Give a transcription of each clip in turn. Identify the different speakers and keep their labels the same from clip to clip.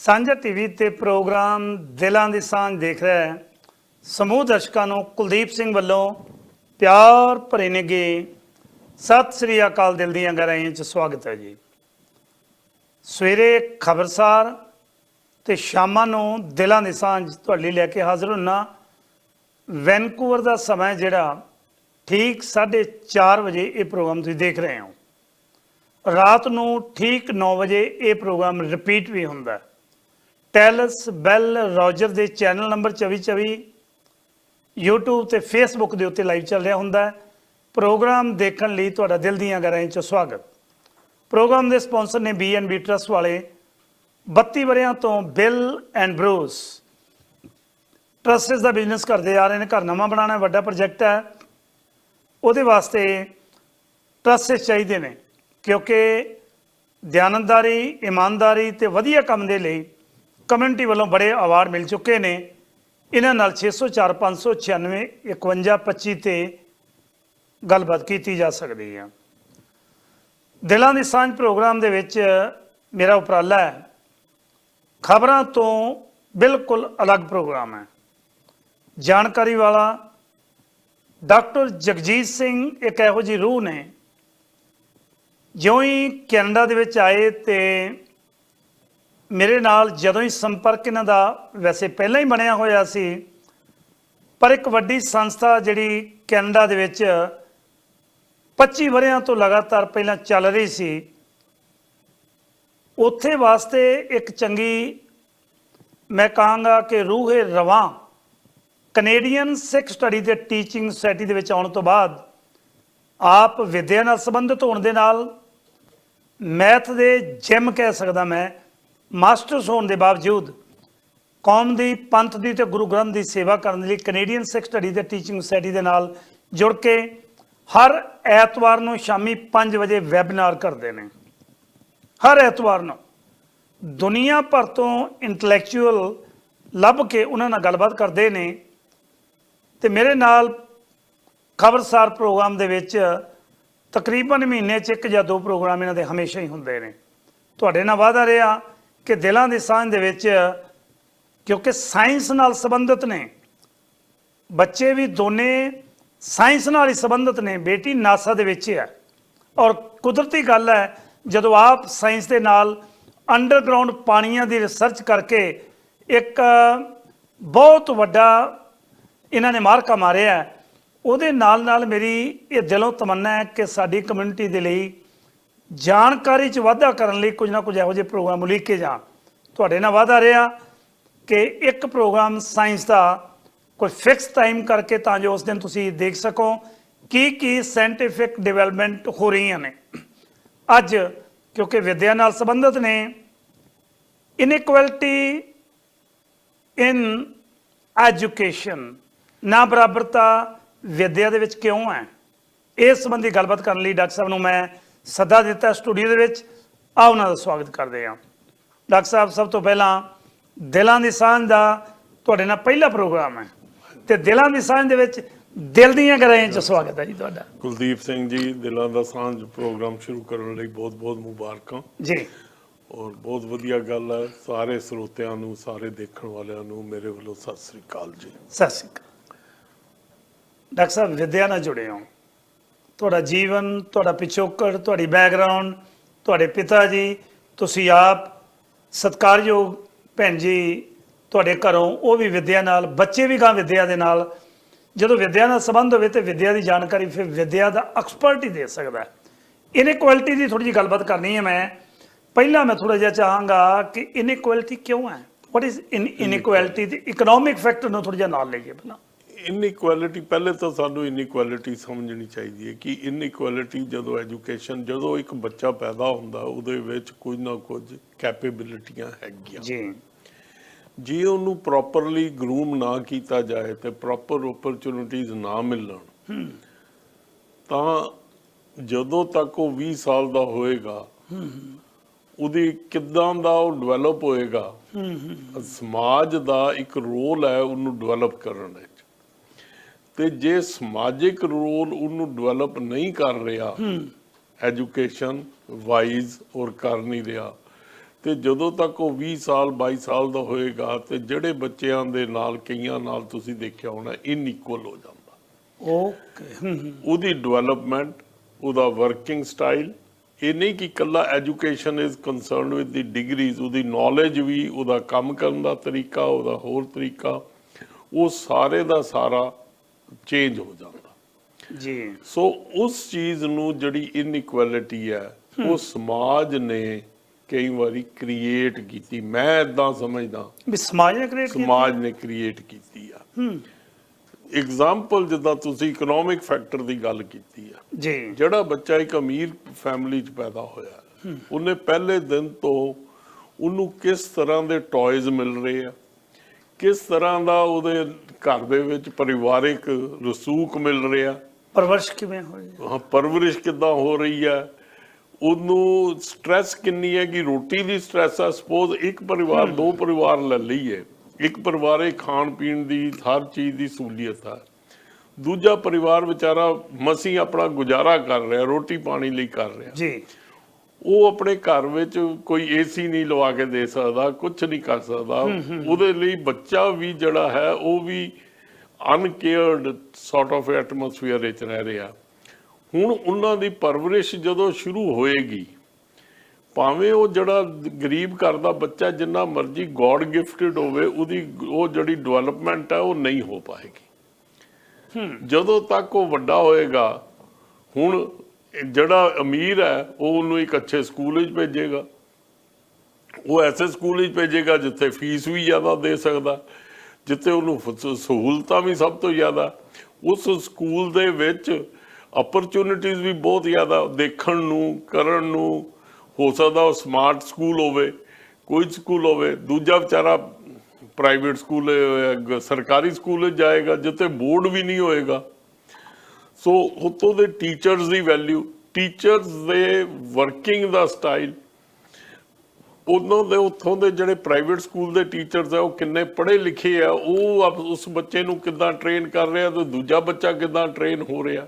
Speaker 1: ਸਾਂਝਾ ਟੀਵੀ ਤੇ ਪ੍ਰੋਗਰਾਮ ਦਿਲਾਂ ਦੀ ਸਾਂਝ ਦੇਖ ਰਿਹਾ ਹੈ। ਸਮੂਹ ਦਰਸ਼ਕਾਂ ਨੂੰ ਕੁਲਦੀਪ ਸਿੰਘ ਵੱਲੋਂ ਪਿਆਰ ਭਰੇ ਨਿੱਘੇ ਸਤਿ ਸ੍ਰੀ ਅਕਾਲ ਦਿਲ ਦੀਆਂ ਗਹਿਰਾਈਆਂ 'ਚ ਸਵਾਗਤ ਹੈ ਜੀ। ਸਵੇਰੇ ਖਬਰਸਾਰ ਤੇ ਸ਼ਾਮਾਂ ਨੂੰ ਦਿਲਾਂ ਦੀ ਸਾਂਝ ਤੁਹਾਡੇ ਲਈ ਲੈ ਕੇ ਹਾਜ਼ਰ ਹੁੰਨਾ। ਵੈਨਕੂਵਰ ਦਾ ਸਮਾਂ ਜਿਹੜਾ ਠੀਕ 4:30 ਵਜੇ ਇਹ ਪ੍ਰੋਗਰਾਮ ਤੁਸੀਂ ਦੇਖ ਰਹੇ ਹੋ। ਰਾਤ ਨੂੰ ਠੀਕ 9 ਵਜੇ ਇਹ ਪ੍ਰੋਗਰਾਮ ਰਿਪੀਟ ਵੀ ਹੁੰਦਾ ਹੈ। ਟੈਲਸ ਬੈਲ ਰੋਜਰ ਦੇ ਚੈਨਲ ਨੰਬਰ 2424 YouTube ਤੇ Facebook ਦੇ ਉੱਤੇ ਲਾਈਵ ਚੱਲ ਰਿਹਾ ਹੁੰਦਾ ਹੈ। ਪ੍ਰੋਗਰਾਮ ਦੇਖਣ ਲਈ ਤੁਹਾਡਾ ਦਿਲ ਦੀਆਂ ਗਹਿਰਾਈਆਂ 'ਚ ਸਵਾਗਤ। ਪ੍ਰੋਗਰਾਮ ਦੇ ਸਪਾਂਸਰ ਨੇ ਬੀਐਨਬੀ ਟਰਸਟ ਵਾਲੇ 32 ਵਰਿਆਂ ਤੋਂ ਬਿਲ ਐਂਡ ਬਰੂਸ ਟਰਸਟਸ ਦਾ ਬਿਜ਼ਨਸ ਕਰਦੇ ਆ ਰਹੇ ਨੇ, ਘਰ ਨਵਾਂ ਬਣਾਉਣਾ ਵੱਡਾ ਪ੍ਰੋਜੈਕਟ ਹੈ। ਉਹਦੇ ਵਾਸਤੇ ਟਰਸਟਸ ਚਾਹੀਦੇ ਨੇ, ਕਿਉਂਕਿ ਦਿਆਨਤਦਾਰੀ ਇਮਾਨਦਾਰੀ ਤੇ ਵਧੀਆ ਕੰਮ ਦੇ ਲਈ ਕਮਿਊਨਿਟੀ ਵੱਲੋਂ ਬੜੇ ਅਵਾਰਡ ਮਿਲ ਚੁੱਕੇ ਨੇ। ਇਹਨਾਂ ਨਾਲ 604 596 5125 ਤੇ ਗੱਲਬਾਤ ਕੀਤੀ ਜਾ ਸਕਦੀ ਹੈ ਦਿਲਾਂ ਦੀ ਸਾਂਝ ਪ੍ਰੋਗਰਾਮ ਦੇ ਵਿੱਚ ਮੇਰਾ ਉਪਰਾਲਾ ਹੈ। ਖਬਰਾਂ ਤੋਂ ਬਿਲਕੁਲ ਅਲੱਗ ਪ੍ਰੋਗਰਾਮ ਹੈ। ਜਾਣਕਾਰੀ ਵਾਲਾ ਡਾਕਟਰ ਜਗਜੀਤ ਸਿੰਘ ਇੱਕ ਇਹੋ ਜਿਹੀ ਰੂਹ ਨੇ। ਜਿਉਂ ਹੀ ਕੈਨੇਡਾ ਦੇ ਵਿੱਚ ਆਏ ਤੇ ਮੇਰੇ ਨਾਲ ਜਦੋਂ ਹੀ ਸੰਪਰਕ ਇਹਨਾਂ ਦਾ ਵੈਸੇ ਪਹਿਲਾਂ ਹੀ ਬਣਿਆ ਹੋਇਆ ਸੀ, ਪਰ ਇੱਕ ਵੱਡੀ ਸੰਸਥਾ ਜਿਹੜੀ ਕੈਨੇਡਾ ਦੇ ਵਿੱਚ 25 ਵਰਿਆਂ ਤੋਂ ਲਗਾਤਾਰ ਪਹਿਲਾਂ ਚੱਲ ਰਹੀ ਸੀ, ਉੱਥੇ ਵਾਸਤੇ ਇੱਕ ਚੰਗੀ ਮੈਂ ਕਹਾਂਗਾ ਕਿ ਰੂਹੇ ਰਵਾਂ ਕੈਨੇਡੀਅਨ ਸਿੱਖ ਸਟੱਡੀ ਤੇ ਟੀਚਿੰਗ ਸੋਸਾਇਟੀ ਦੇ ਵਿੱਚ ਆਉਣ ਤੋਂ ਬਾਅਦ ਆਪ ਵਿਦਿਆ ਨਾਲ ਸੰਬੰਧਿਤ ਹੋਣ ਦੇ ਨਾਲ ਮੈਥ ਦੇ ਜਿਮ ਕਹਿ ਸਕਦਾ ਮੈਂ ਮਾਸਟਰਸ ਹੋਣ ਦੇ ਬਾਵਜੂਦ ਕੌਮ ਦੀ, ਪੰਥ ਦੀ ਤੇ ਗੁਰੂ ਗ੍ਰੰਥ ਦੀ ਸੇਵਾ ਕਰਨ ਲਈ ਕੈਨੇਡੀਅਨ ਸਿੱਖ ਸਟੱਡੀ ਤੇ ਟੀਚਿੰਗ ਸੋਸਾਇਟੀ ਦੇ ਨਾਲ ਜੁੜ ਕੇ ਹਰ ਐਤਵਾਰ ਨੂੰ ਸ਼ਾਮੀ 5 ਵਜੇ ਵੈਬਿਨਾਰ ਕਰਦੇ ਨੇ। ਹਰ ਐਤਵਾਰ ਨੂੰ। ਦੁਨੀਆ ਭਰ ਤੋਂ ਇੰਟੈਲੈਕਚੁਅਲ ਲੱਭ ਕੇ ਉਹਨਾਂ ਨਾਲ ਗੱਲਬਾਤ ਕਰਦੇ ਨੇ ਤੇ ਮੇਰੇ ਨਾਲ ਖਬਰਸਾਰ ਪ੍ਰੋਗਰਾਮ ਦੇ ਵਿੱਚ ਤਕਰੀਬਨ ਮਹੀਨੇ 'ਚ ਇੱਕ ਜਾਂ ਦੋ ਪ੍ਰੋਗਰਾਮ ਇਹਨਾਂ ਦੇ ਹਮੇਸ਼ਾ ਹੀ ਹੁੰਦੇ ਨੇ। ਤੁਹਾਡੇ ਨਾਲ ਵਾਅਦਾ ਰਿਹਾ ਕਿ ਦਿਲਾਂ ਦੀ ਸਾਂਝ ਦੇ ਵਿੱਚ, ਕਿਉਂਕਿ ਸਾਇੰਸ ਨਾਲ ਸੰਬੰਧਿਤ ਨੇ। ਬੱਚੇ ਵੀ ਦੋਨੇ ਸਾਇੰਸ ਨਾਲ ਹੀ ਸੰਬੰਧਿਤ ਨੇ, ਬੇਟੀ ਨਾਸਾ ਦੇ ਵਿੱਚ ਹੈ। ਔਰ ਕੁਦਰਤੀ ਗੱਲ ਹੈ, ਜਦੋਂ ਆਪ ਸਾਇੰਸ ਦੇ ਨਾਲ ਅੰਡਰਗਰਾਉਂਡ ਪਾਣੀਆਂ ਦੀ ਰਿਸਰਚ ਕਰਕੇ ਇੱਕ ਬਹੁਤ ਵੱਡਾ ਇਹਨਾਂ ਨੇ ਮਾਰਕਾ ਮਾਰਿਆ ਉਹਦੇ ਨਾਲ ਨਾਲ ਮੇਰੀ ਇਹ ਦਿਲੋਂ ਤਮੰਨਾ ਹੈ ਕਿ ਸਾਡੀ ਕਮਿਊਨਿਟੀ ਦੇ ਲਈ ਜਾਣਕਾਰੀ 'ਚ ਵਾਧਾ ਕਰਨ ਲਈ ਕੁਝ ਨਾ ਕੁਝ ਇਹੋ ਜਿਹੇ ਪ੍ਰੋਗਰਾਮ ਉਲੀਕ ਕੇ ਜਾਣ। ਤੁਹਾਡੇ ਨਾਲ ਵਾਅਦਾ ਰਿਹਾ ਕਿ ਇੱਕ ਪ੍ਰੋਗਰਾਮ ਸਾਇੰਸ ਦਾ ਕੋਈ ਫਿਕਸ ਟਾਈਮ ਕਰਕੇ ਤਾਂ ਜੋ ਉਸ ਦਿਨ ਤੁਸੀਂ ਦੇਖ ਸਕੋ ਕੀ ਕੀ ਸਾਇੰਟੀਫਿਕ ਡਿਵੈਲਪਮੈਂਟ ਹੋ ਰਹੀਆਂ ਨੇ। ਅੱਜ ਕਿਉਂਕਿ ਵਿਦਿਆ ਨਾਲ ਸੰਬੰਧਿਤ ਨੇ ਇਨਇਕੁਐਲਿਟੀ ਇਨ ਐਜੂਕੇਸ਼ਨ ਨਾ ਬਰਾਬਰਤਾ ਵਿਦਿਆ ਦੇ ਵਿੱਚ ਕਿਉਂ ਹੈ? ਇਸ ਸੰਬੰਧੀ ਗੱਲਬਾਤ ਕਰਨ ਲਈ ਡਾਕਟਰ ਸਾਹਿਬ ਨੂੰ ਮੈਂ ਸੱਦਾ ਦਿੱਤਾ ਸਟੂਡੀਓ ਦੇ ਵਿੱਚ। ਆ ਉਹਨਾਂ ਦਾ ਸਵਾਗਤ ਕਰਦੇ ਹਾਂ। ਡਾਕਟਰ ਸਾਹਿਬ ਸਭ ਤੋਂ ਪਹਿਲਾਂ ਦਿਲਾਂ ਦੀ ਸਾਂਝ ਦਾ ਤੁਹਾਡੇ ਨਾਲ ਪਹਿਲਾ ਪ੍ਰੋਗਰਾਮ ਹੈ ਤੇ ਦਿਲਾਂ ਦੀ ਸਾਂਝ ਦੇ ਵਿੱਚ ਦਿਲ ਦੀਆਂ ਗਹਿਰਾਈਆਂ 'ਚ ਸਵਾਗਤ ਹੈ ਜੀ ਤੁਹਾਡਾ।
Speaker 2: ਕੁਲਦੀਪ ਸਿੰਘ ਜੀ ਦਿਲਾਂ ਦਾ ਸਾਂਝ ਪ੍ਰੋਗਰਾਮ ਸ਼ੁਰੂ ਕਰਨ ਲਈ ਬਹੁਤ ਬਹੁਤ ਮੁਬਾਰਕਾਂ।
Speaker 1: ਜੀ।
Speaker 2: ਔਰ ਬਹੁਤ ਵਧੀਆ ਗੱਲ ਹੈ ਸਾਰੇ ਸਰੋਤਿਆਂ ਨੂੰ ਸਾਰੇ ਦੇਖਣ ਵਾਲਿਆਂ ਨੂੰ ਮੇਰੇ ਵੱਲੋਂ ਸਤਿ ਸ੍ਰੀ ਅਕਾਲ ਜੀ।
Speaker 1: ਸਤਿ ਸ਼੍ਰੀ ਅਕਾਲ। ਡਾਕਟਰ ਸਾਹਿਬ ਵਿਦਿਆ ਨਾਲ ਜੁੜੇ ਹੋ। ਤੁਹਾਡਾ ਜੀਵਨ, ਤੁਹਾਡਾ ਪਿਛੋਕੜ, ਤੁਹਾਡੀ ਬੈਕਗ੍ਰਾਉਂਡ ਤੁਹਾਡੇ ਪਿਤਾ ਜੀ ਤੁਸੀਂ ਆਪ ਸਤਿਕਾਰਯੋਗ ਭੈਣ ਜੀ, ਤੁਹਾਡੇ ਘਰੋਂ ਉਹ ਵੀ ਵਿਦਿਆ ਨਾਲ, ਬੱਚੇ ਵੀ ਗਾਂ ਵਿਦਿਆ ਦੇ ਨਾਲ। ਜਦੋਂ ਵਿਦਿਆ ਨਾਲ ਸੰਬੰਧ ਹੋਵੇ ਤੇ ਵਿਦਿਆ ਦੀ ਜਾਣਕਾਰੀ ਫਿਰ ਵਿਦਿਆ ਦਾ ਐਕਸਪਰਟ ਹੀ ਦੇ ਸਕਦਾ ਹੈ। ਇਨਇਕੁਐਲਿਟੀ ਦੀ ਥੋੜੀ ਜਿਹੀ ਗੱਲਬਾਤ ਕਰਨੀ ਹੈ ਮੈਂ। ਪਹਿਲਾਂ ਮੈਂ ਥੋੜਾ ਜਿਹਾ ਚਾਹਾਂਗਾ ਕਿ ਇਨਇਕੁਐਲਿਟੀ ਕਿਉਂ ਹੈ? ਵਾਟ ਇਜ਼ ਇਨਇਕੁਐਲਿਟੀ ਦੀ ਇਕਨੋਮਿਕ ਫੈਕਟਰ ਨੂੰ ਥੋੜਾ ਜਿਹਾ ਨਾਲ ਲਈਏ ਪਹਿਲਾਂ।
Speaker 2: ਇਨਇਕੁਐਲਿਟੀ ਪਹਿਲੇ ਤਾਂ ਸਾਨੂੰ ਇਨਇਕੁਐਲਿਟੀ ਸਮਝਣੀ ਚਾਹੀਦੀ ਹੈ ਕਿ ਇਨਇਕੁਐਲਿਟੀ ਜਦੋਂ ਐਜੂਕੇਸ਼ਨ ਜਦੋਂ ਇੱਕ ਬੱਚਾ ਪੈਦਾ ਹੁੰਦਾ ਉਹਦੇ ਵਿੱਚ ਕੁਝ ਨਾ ਕੁਝ ਕੈਪੇਬਿਲਿਟੀਆਂ ਹੈਗੀਆਂ।
Speaker 1: ਜੀ।
Speaker 2: ਜੇ ਉਹਨੂੰ ਪ੍ਰੋਪਰਲੀ ਗਰੂਮ ਨਾ ਕੀਤਾ ਜਾਏ ਤੇ ਪ੍ਰੋਪਰ ਓਪਰਚੁਨਿਟੀਜ਼ ਨਾ ਮਿਲਣ ਤਾਂ ਜਦੋਂ ਤੱਕ ਉਹ 20 ਸਾਲ ਦਾ ਹੋਏਗਾ ਉਹਦੀ ਕਿੱਦਾਂ ਦਾ ਉਹ ਡਿਵੈਲਪ ਹੋਏਗਾ ਸਮਾਜ ਦਾ ਇੱਕ ਰੋਲ ਹੈ ਉਹਨੂੰ ਡਿਵੈਲਪ ਕਰਨ ਵਿੱਚ ਤੇ ਜੇ ਸਮਾਜਿਕ ਰੋਲ ਉਹਨੂੰ ਡਿਵੈਲਪ ਨਹੀਂ ਕਰ ਰਿਹਾ ਐਜੂਕੇਸ਼ਨ ਵਾਈਜ਼ ਔਰ ਕਰ ਨਹੀਂ ਰਿਹਾ ਤੇ ਜਦੋਂ ਤੱਕ ਉਹ 20 ਸਾਲ 22 ਸਾਲ ਦਾ ਹੋਏਗਾ ਤੇ ਜਿਹੜੇ ਬੱਚਿਆਂ ਦੇ ਨਾਲ ਕਈਆਂ ਨਾਲ ਤੁਸੀਂ ਦੇਖਿਆ ਹੋਣਾ ਇਨਇਕੁਅਲ ਹੋ ਜਾਂਦਾ।
Speaker 1: ਓਕੇ
Speaker 2: ਉਹਦੀ ਡਿਵੈਲਪਮੈਂਟ ਉਹਦਾ ਵਰਕਿੰਗ ਸਟਾਈਲ ਇਹ ਨਹੀਂ ਕਿ ਕੱਲਾ education is concerned with the degrees ਉਹਦੀ ਨੌਲੇਜ ਵੀ ਉਹਦਾ ਕੰਮ ਕਰਨ ਦਾ ਤਰੀਕਾ ਉਹਦਾ ਹੋਰ ਤਰੀਕਾ ਉਹ ਸਾਰੇ ਦਾ ਸਾਰਾ ਚੇਂਜ ਹੋ ਜਾਂਦਾ।
Speaker 1: ਜੀ।
Speaker 2: ਸੋ ਉਸ ਚੀਜ਼ ਨੂੰ ਜਿਹੜੀ ਇਨਇਕੁਐਲਿਟੀ ਹੈ ਉਹ ਸਮਾਜ ਨੇ ਕਈ ਵਾਰੀ ਕ੍ਰੀਏਟ ਕੀਤੀ। ਮੈਂ ਇਦਾਂ ਸਮਝਦਾ
Speaker 1: ਵੀ ਸਮਾਜ ਨੇ ਕ੍ਰੀਏਟ ਕੀਤਾ।
Speaker 2: ਸਮਾਜ ਨੇ ਕ੍ਰੀਏਟ ਕੀਤੀ ਆ।
Speaker 1: ਹੂੰ।
Speaker 2: ਐਗਜ਼ਾਮਪਲ ਜਿੱਦਾਂ ਤੁਸੀਂ ਇਕਨੋਮਿਕ ਫੈਕਟਰ ਦੀ ਗੱਲ ਕੀਤੀ ਆ।
Speaker 1: ਜੀ।
Speaker 2: ਜਿਹੜਾ ਬੱਚਾ ਇੱਕ ਅਮੀਰ ਫੈਮਿਲੀ 'ਚ ਪੈਦਾ ਹੋਇਆ ਉਹਨੇ ਪਹਿਲੇ ਦਿਨ ਤੋਂ ਉਹਨੂੰ ਕਿਸ ਤਰ੍ਹਾਂ ਦੇ ਟੌਇਜ਼ ਮਿਲ ਰਹੇ ਆ? ਕਿਸ ਤਰ੍ਹਾਂ ਦਾ ਉਹਦੇ ਘਰ ਦੇ ਵਿੱਚ ਪਰਿਵਾਰਿਕ ਰਸੂਖ ਮਿਲ ਰਿਹਾ?
Speaker 1: ਪਰਵਰਿਸ਼ ਕਿਵੇਂ ਹੋਈ
Speaker 2: ਹਾਂ, ਪਰਵਰਿਸ਼ ਕਿੱਦਾਂ ਹੋ ਰਹੀ ਹੈ? ਉਹਨੂੰ ਸਟ੍ਰੈਸ ਕਿੰਨੀ ਹੈ ਕਿ ਰੋਟੀ ਦੀ ਸਟ੍ਰੈਸ ਆ? ਸਪੋਜ਼ ਇੱਕ ਪਰਿਵਾਰ ਦੋ ਪਰਿਵਾਰ ਲੈ ਲਈਏ। ਇੱਕ ਪਰਿਵਾਰੇ ਖਾਣ ਪੀਣ ਦੀ ਹਰ ਚੀਜ਼ ਦੀ ਸਹੂਲੀਅਤ ਹੈ ਦੂਜਾ ਪਰਿਵਾਰ ਵਿਚਾਰਾ ਮਸੀਂ ਆਪਣਾ ਗੁਜ਼ਾਰਾ ਕਰ ਰਿਹਾ ਰੋਟੀ ਪਾਣੀ ਲਈ ਕਰ ਰਿਹਾ।
Speaker 1: ਜੀ।
Speaker 2: ਉਹ ਆਪਣੇ ਘਰ ਵਿੱਚ ਕੋਈ ਏਸੀ ਨਹੀਂ ਲਵਾ ਕੇ ਦੇ ਸਕਦਾ ਕੁਝ ਨਹੀਂ ਕਰ ਸਕਦਾ। ਉਹਦੇ ਲਈ ਬੱਚਾ ਵੀ ਜਿਹੜਾ ਹੈ ਉਹ ਵੀ ਅਨਕੇਅਰਡ ਸੌਰਟ ਆਫ ਐਟਮੋਸਫੀਅਰ ਵਿੱਚ ਰਹਿ ਰਿਹਾ। ਹੁਣ ਉਹਨਾਂ ਦੀ ਪਰਵਰਿਸ਼ ਜਦੋਂ ਸ਼ੁਰੂ ਹੋਏਗੀ ਭਾਵੇਂ ਉਹ ਜਿਹੜਾ ਗਰੀਬ ਘਰ ਦਾ ਬੱਚਾ ਜਿੰਨਾ ਮਰਜ਼ੀ ਗੋਡ ਗਿਫਟਡ ਹੋਵੇ ਉਹਦੀ ਉਹ ਜਿਹੜੀ ਡਿਵੈਲਪਮੈਂਟ ਹੈ ਉਹ ਨਹੀਂ ਹੋ ਪਾਏਗੀ। ਜਦੋਂ ਤੱਕ ਉਹ ਵੱਡਾ ਹੋਏਗਾ ਹੁਣ ਜਿਹੜਾ ਅਮੀਰ ਹੈ, ਉਹ ਉਹਨੂੰ ਇੱਕ ਅੱਛੇ ਸਕੂਲ ਵਿੱਚ ਭੇਜੇਗਾ। ਉਹ ਐਸੇ ਸਕੂਲ ਵਿੱਚ ਭੇਜੇਗਾ ਜਿੱਥੇ ਫੀਸ ਵੀ ਜ਼ਿਆਦਾ ਦੇ ਸਕਦਾ, ਜਿੱਥੇ ਉਹਨੂੰ ਸਹੂਲਤਾਂ ਵੀ ਸਭ ਤੋਂ ਜ਼ਿਆਦਾ। ਉਸ ਸਕੂਲ ਦੇ ਵਿੱਚ ਅਪਰਚੂਨਿਟੀਜ਼ ਵੀ ਬਹੁਤ ਜ਼ਿਆਦਾ, ਦੇਖਣ ਨੂੰ, ਕਰਨ ਨੂੰ, ਹੋ ਸਕਦਾ ਉਹ ਸਮਾਰਟ ਸਕੂਲ ਹੋਵੇ, ਕੋਈ ਸਕੂਲ ਹੋਵੇ। ਦੂਜਾ ਵਿਚਾਰਾ ਪ੍ਰਾਈਵੇਟ ਸਕੂਲ ਸਰਕਾਰੀ ਸਕੂਲ ਵਿੱਚ ਜਾਏਗਾ, ਜਿੱਥੇ ਬੋਰਡ ਵੀ ਨਹੀਂ ਹੋਏਗਾ। ਸੋ ਉੱਥੋਂ ਦੇ ਟੀਚਰਸ ਦੀ ਵੈਲਿਊ ਟੀਚਰਸ ਦੇ ਵਰਕਿੰਗ ਦਾ ਸਟਾਈਲ ਉਹਨਾਂ ਦੇ, ਉੱਥੋਂ ਦੇ ਜਿਹੜੇ ਪ੍ਰਾਈਵੇਟ ਸਕੂਲ ਦੇ ਟੀਚਰਸ ਆ, ਉਹ ਕਿੰਨੇ ਪੜ੍ਹੇ ਲਿਖੇ ਆ, ਉਹ ਆਪ- ਉਸ ਬੱਚੇ ਨੂੰ ਕਿੱਦਾਂ ਟ੍ਰੇਨ ਕਰ ਰਿਹਾ ਤੇ ਦੂਜਾ ਬੱਚਾ ਕਿੱਦਾਂ ਟ੍ਰੇਨ ਹੋ ਰਿਹਾ।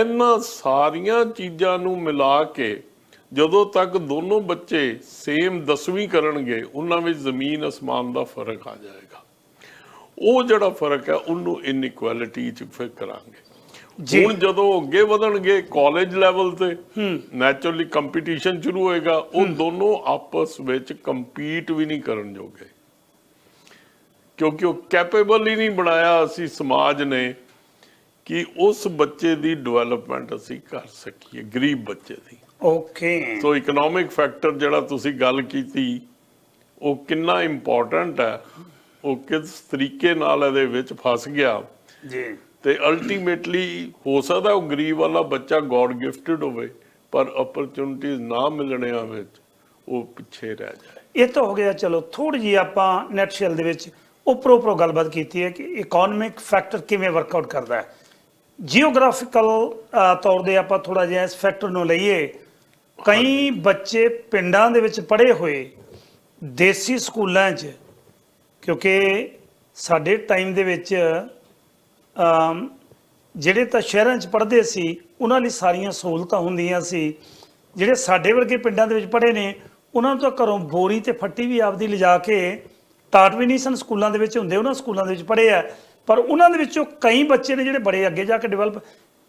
Speaker 2: ਇਹਨਾਂ ਸਾਰੀਆਂ ਚੀਜ਼ਾਂ ਨੂੰ ਮਿਲਾ ਕੇ ਜਦੋਂ ਤੱਕ ਦੋਨੋਂ ਬੱਚੇ ਸੇਮ 10ਵੀਂ ਕਰਨਗੇ, ਉਹਨਾਂ ਵਿੱਚ ਜ਼ਮੀਨ ਅਸਮਾਨ ਦਾ ਫ਼ਰਕ ਆ ਜਾਏਗਾ। ਉਹ ਜਿਹੜਾ ਫ਼ਰਕ ਹੈ, ਉਹਨੂੰ ਇਨਇਕੁਐਲਿਟੀ ਚ ਫਿਰ ਕਰਾਂਗੇ। ਹੁਣ ਜਦੋਂ ਅੱਗੇ ਵਧਣਗੇ ਕਾਲਜ ਲੈਵਲ ਤੇ ਨੈਚੁਰਲੀ ਕੰਪੀਟੀਸ਼ਨ ਸ਼ੁਰੂ ਹੋਏਗਾ ਉਹ ਦੋਨੋਂ ਆਪਸ ਵਿੱਚ ਕੰਪੀਟ ਵੀ ਨਹੀਂ ਕਰਨ ਜੋਗੇ। ਕਿਉਂਕਿ ਉਹ ਕੈਪੇਬਲ ਹੀ ਨਹੀਂ ਬਣਾਇਆ ਅਸੀਂ ਸਮਾਜ ਨੇ ਕਿ ਉਸ ਬੱਚੇ ਦੀ ਡਿਵੈਲਪਮੈਂਟ ਅਸੀਂ ਕਰ ਸਕੀਏ ਗਰੀਬ ਬੱਚੇ ਦੀ।
Speaker 1: ਓਕੇ
Speaker 2: ਸੋ ਇਕਨੋਮਿਕ ਫੈਕਟਰ ਜਿਹੜਾ ਤੁਸੀਂ ਗੱਲ ਕੀਤੀ ਉਹ ਕਿੰਨਾ ਇੰਪੋਰਟੈਂਟ ਹੈ ਉਹ ਕਿਸ ਤਰੀਕੇ ਨਾਲ ਇਹਦੇ ਵਿੱਚ ਫਸ ਗਿਆ।
Speaker 1: ਜੀ।
Speaker 2: ਤੇ ਅਲਟੀਮੇਟਲੀ ਹੋ ਸਕਦਾ ਉਹ ਗਰੀਬ ਵਾਲਾ ਬੱਚਾ ਗੋਡ ਗਿਫਟਡ ਹੋਵੇ ਪਰ ਓਪਰਚੁਨਿਟੀਜ਼ ਨਾ ਮਿਲਣਿਆਂ ਵਿੱਚ ਉਹ ਪਿੱਛੇ ਰਹਿ ਜਾਏ।
Speaker 1: ਇਹ ਤਾਂ ਹੋ ਗਿਆ ਚਲੋ ਥੋੜੀ ਜੀ ਆਪਾਂ ਨੈਟ ਸ਼ੈਲ ਦੇ ਵਿੱਚ ਉੱਪਰੋਂ ਉੱਪਰੋਂ ਗੱਲਬਾਤ ਕੀਤੀ ਹੈ ਕਿ ਇਕਨੋਮਿਕ ਫੈਕਟਰ ਕਿਵੇਂ ਵਰਕਆਊਟ ਕਰਦਾ ਹੈ। ਜੀਓਗ੍ਰਾਫਿਕਲ ਤੌਰ ਦੇ ਆਪਾਂ ਥੋੜਾ ਜਿਹਾ ਇਸ ਫੈਕਟਰ ਨੂੰ ਲਈਏ ਕਈ ਬੱਚੇ ਪਿੰਡਾਂ ਦੇ ਵਿੱਚ ਪੜ੍ਹੇ ਹੋਏ ਦੇਸੀ ਸਕੂਲਾਂ 'ਚ ਕਿਉਂਕਿ ਸਾਡੇ ਟਾਈਮ ਦੇ ਵਿੱਚ ਜਿਹੜੇ ਤਾਂ ਸ਼ਹਿਰਾਂ 'ਚ ਪੜ੍ਹਦੇ ਸੀ, ਉਹਨਾਂ ਲਈ ਸਾਰੀਆਂ ਸਹੂਲਤਾਂ ਹੁੰਦੀਆਂ ਸੀ। ਜਿਹੜੇ ਸਾਡੇ ਵਰਗੇ ਪਿੰਡਾਂ ਦੇ ਵਿੱਚ ਪੜ੍ਹੇ ਨੇ, ਉਹਨਾਂ ਨੂੰ ਤਾਂ ਘਰੋਂ ਬੋਰੀ ਤੇ ਫੱਟੀ ਵੀ ਆਪਦੀ ਲਿਜਾ ਕੇ ਟਾਟ ਵੀ ਨਹੀਂ ਸਨ ਸਕੂਲਾਂ ਦੇ ਵਿੱਚ ਹੁੰਦੇ, ਉਹਨਾਂ ਸਕੂਲਾਂ ਦੇ ਵਿੱਚ ਪੜ੍ਹੇ ਆ। ਪਰ ਉਹਨਾਂ ਦੇ ਵਿੱਚੋਂ ਕਈ ਬੱਚੇ ਨੇ ਜਿਹੜੇ ਬੜੇ ਅੱਗੇ ਜਾ ਕੇ ਡਿਵੈਲਪ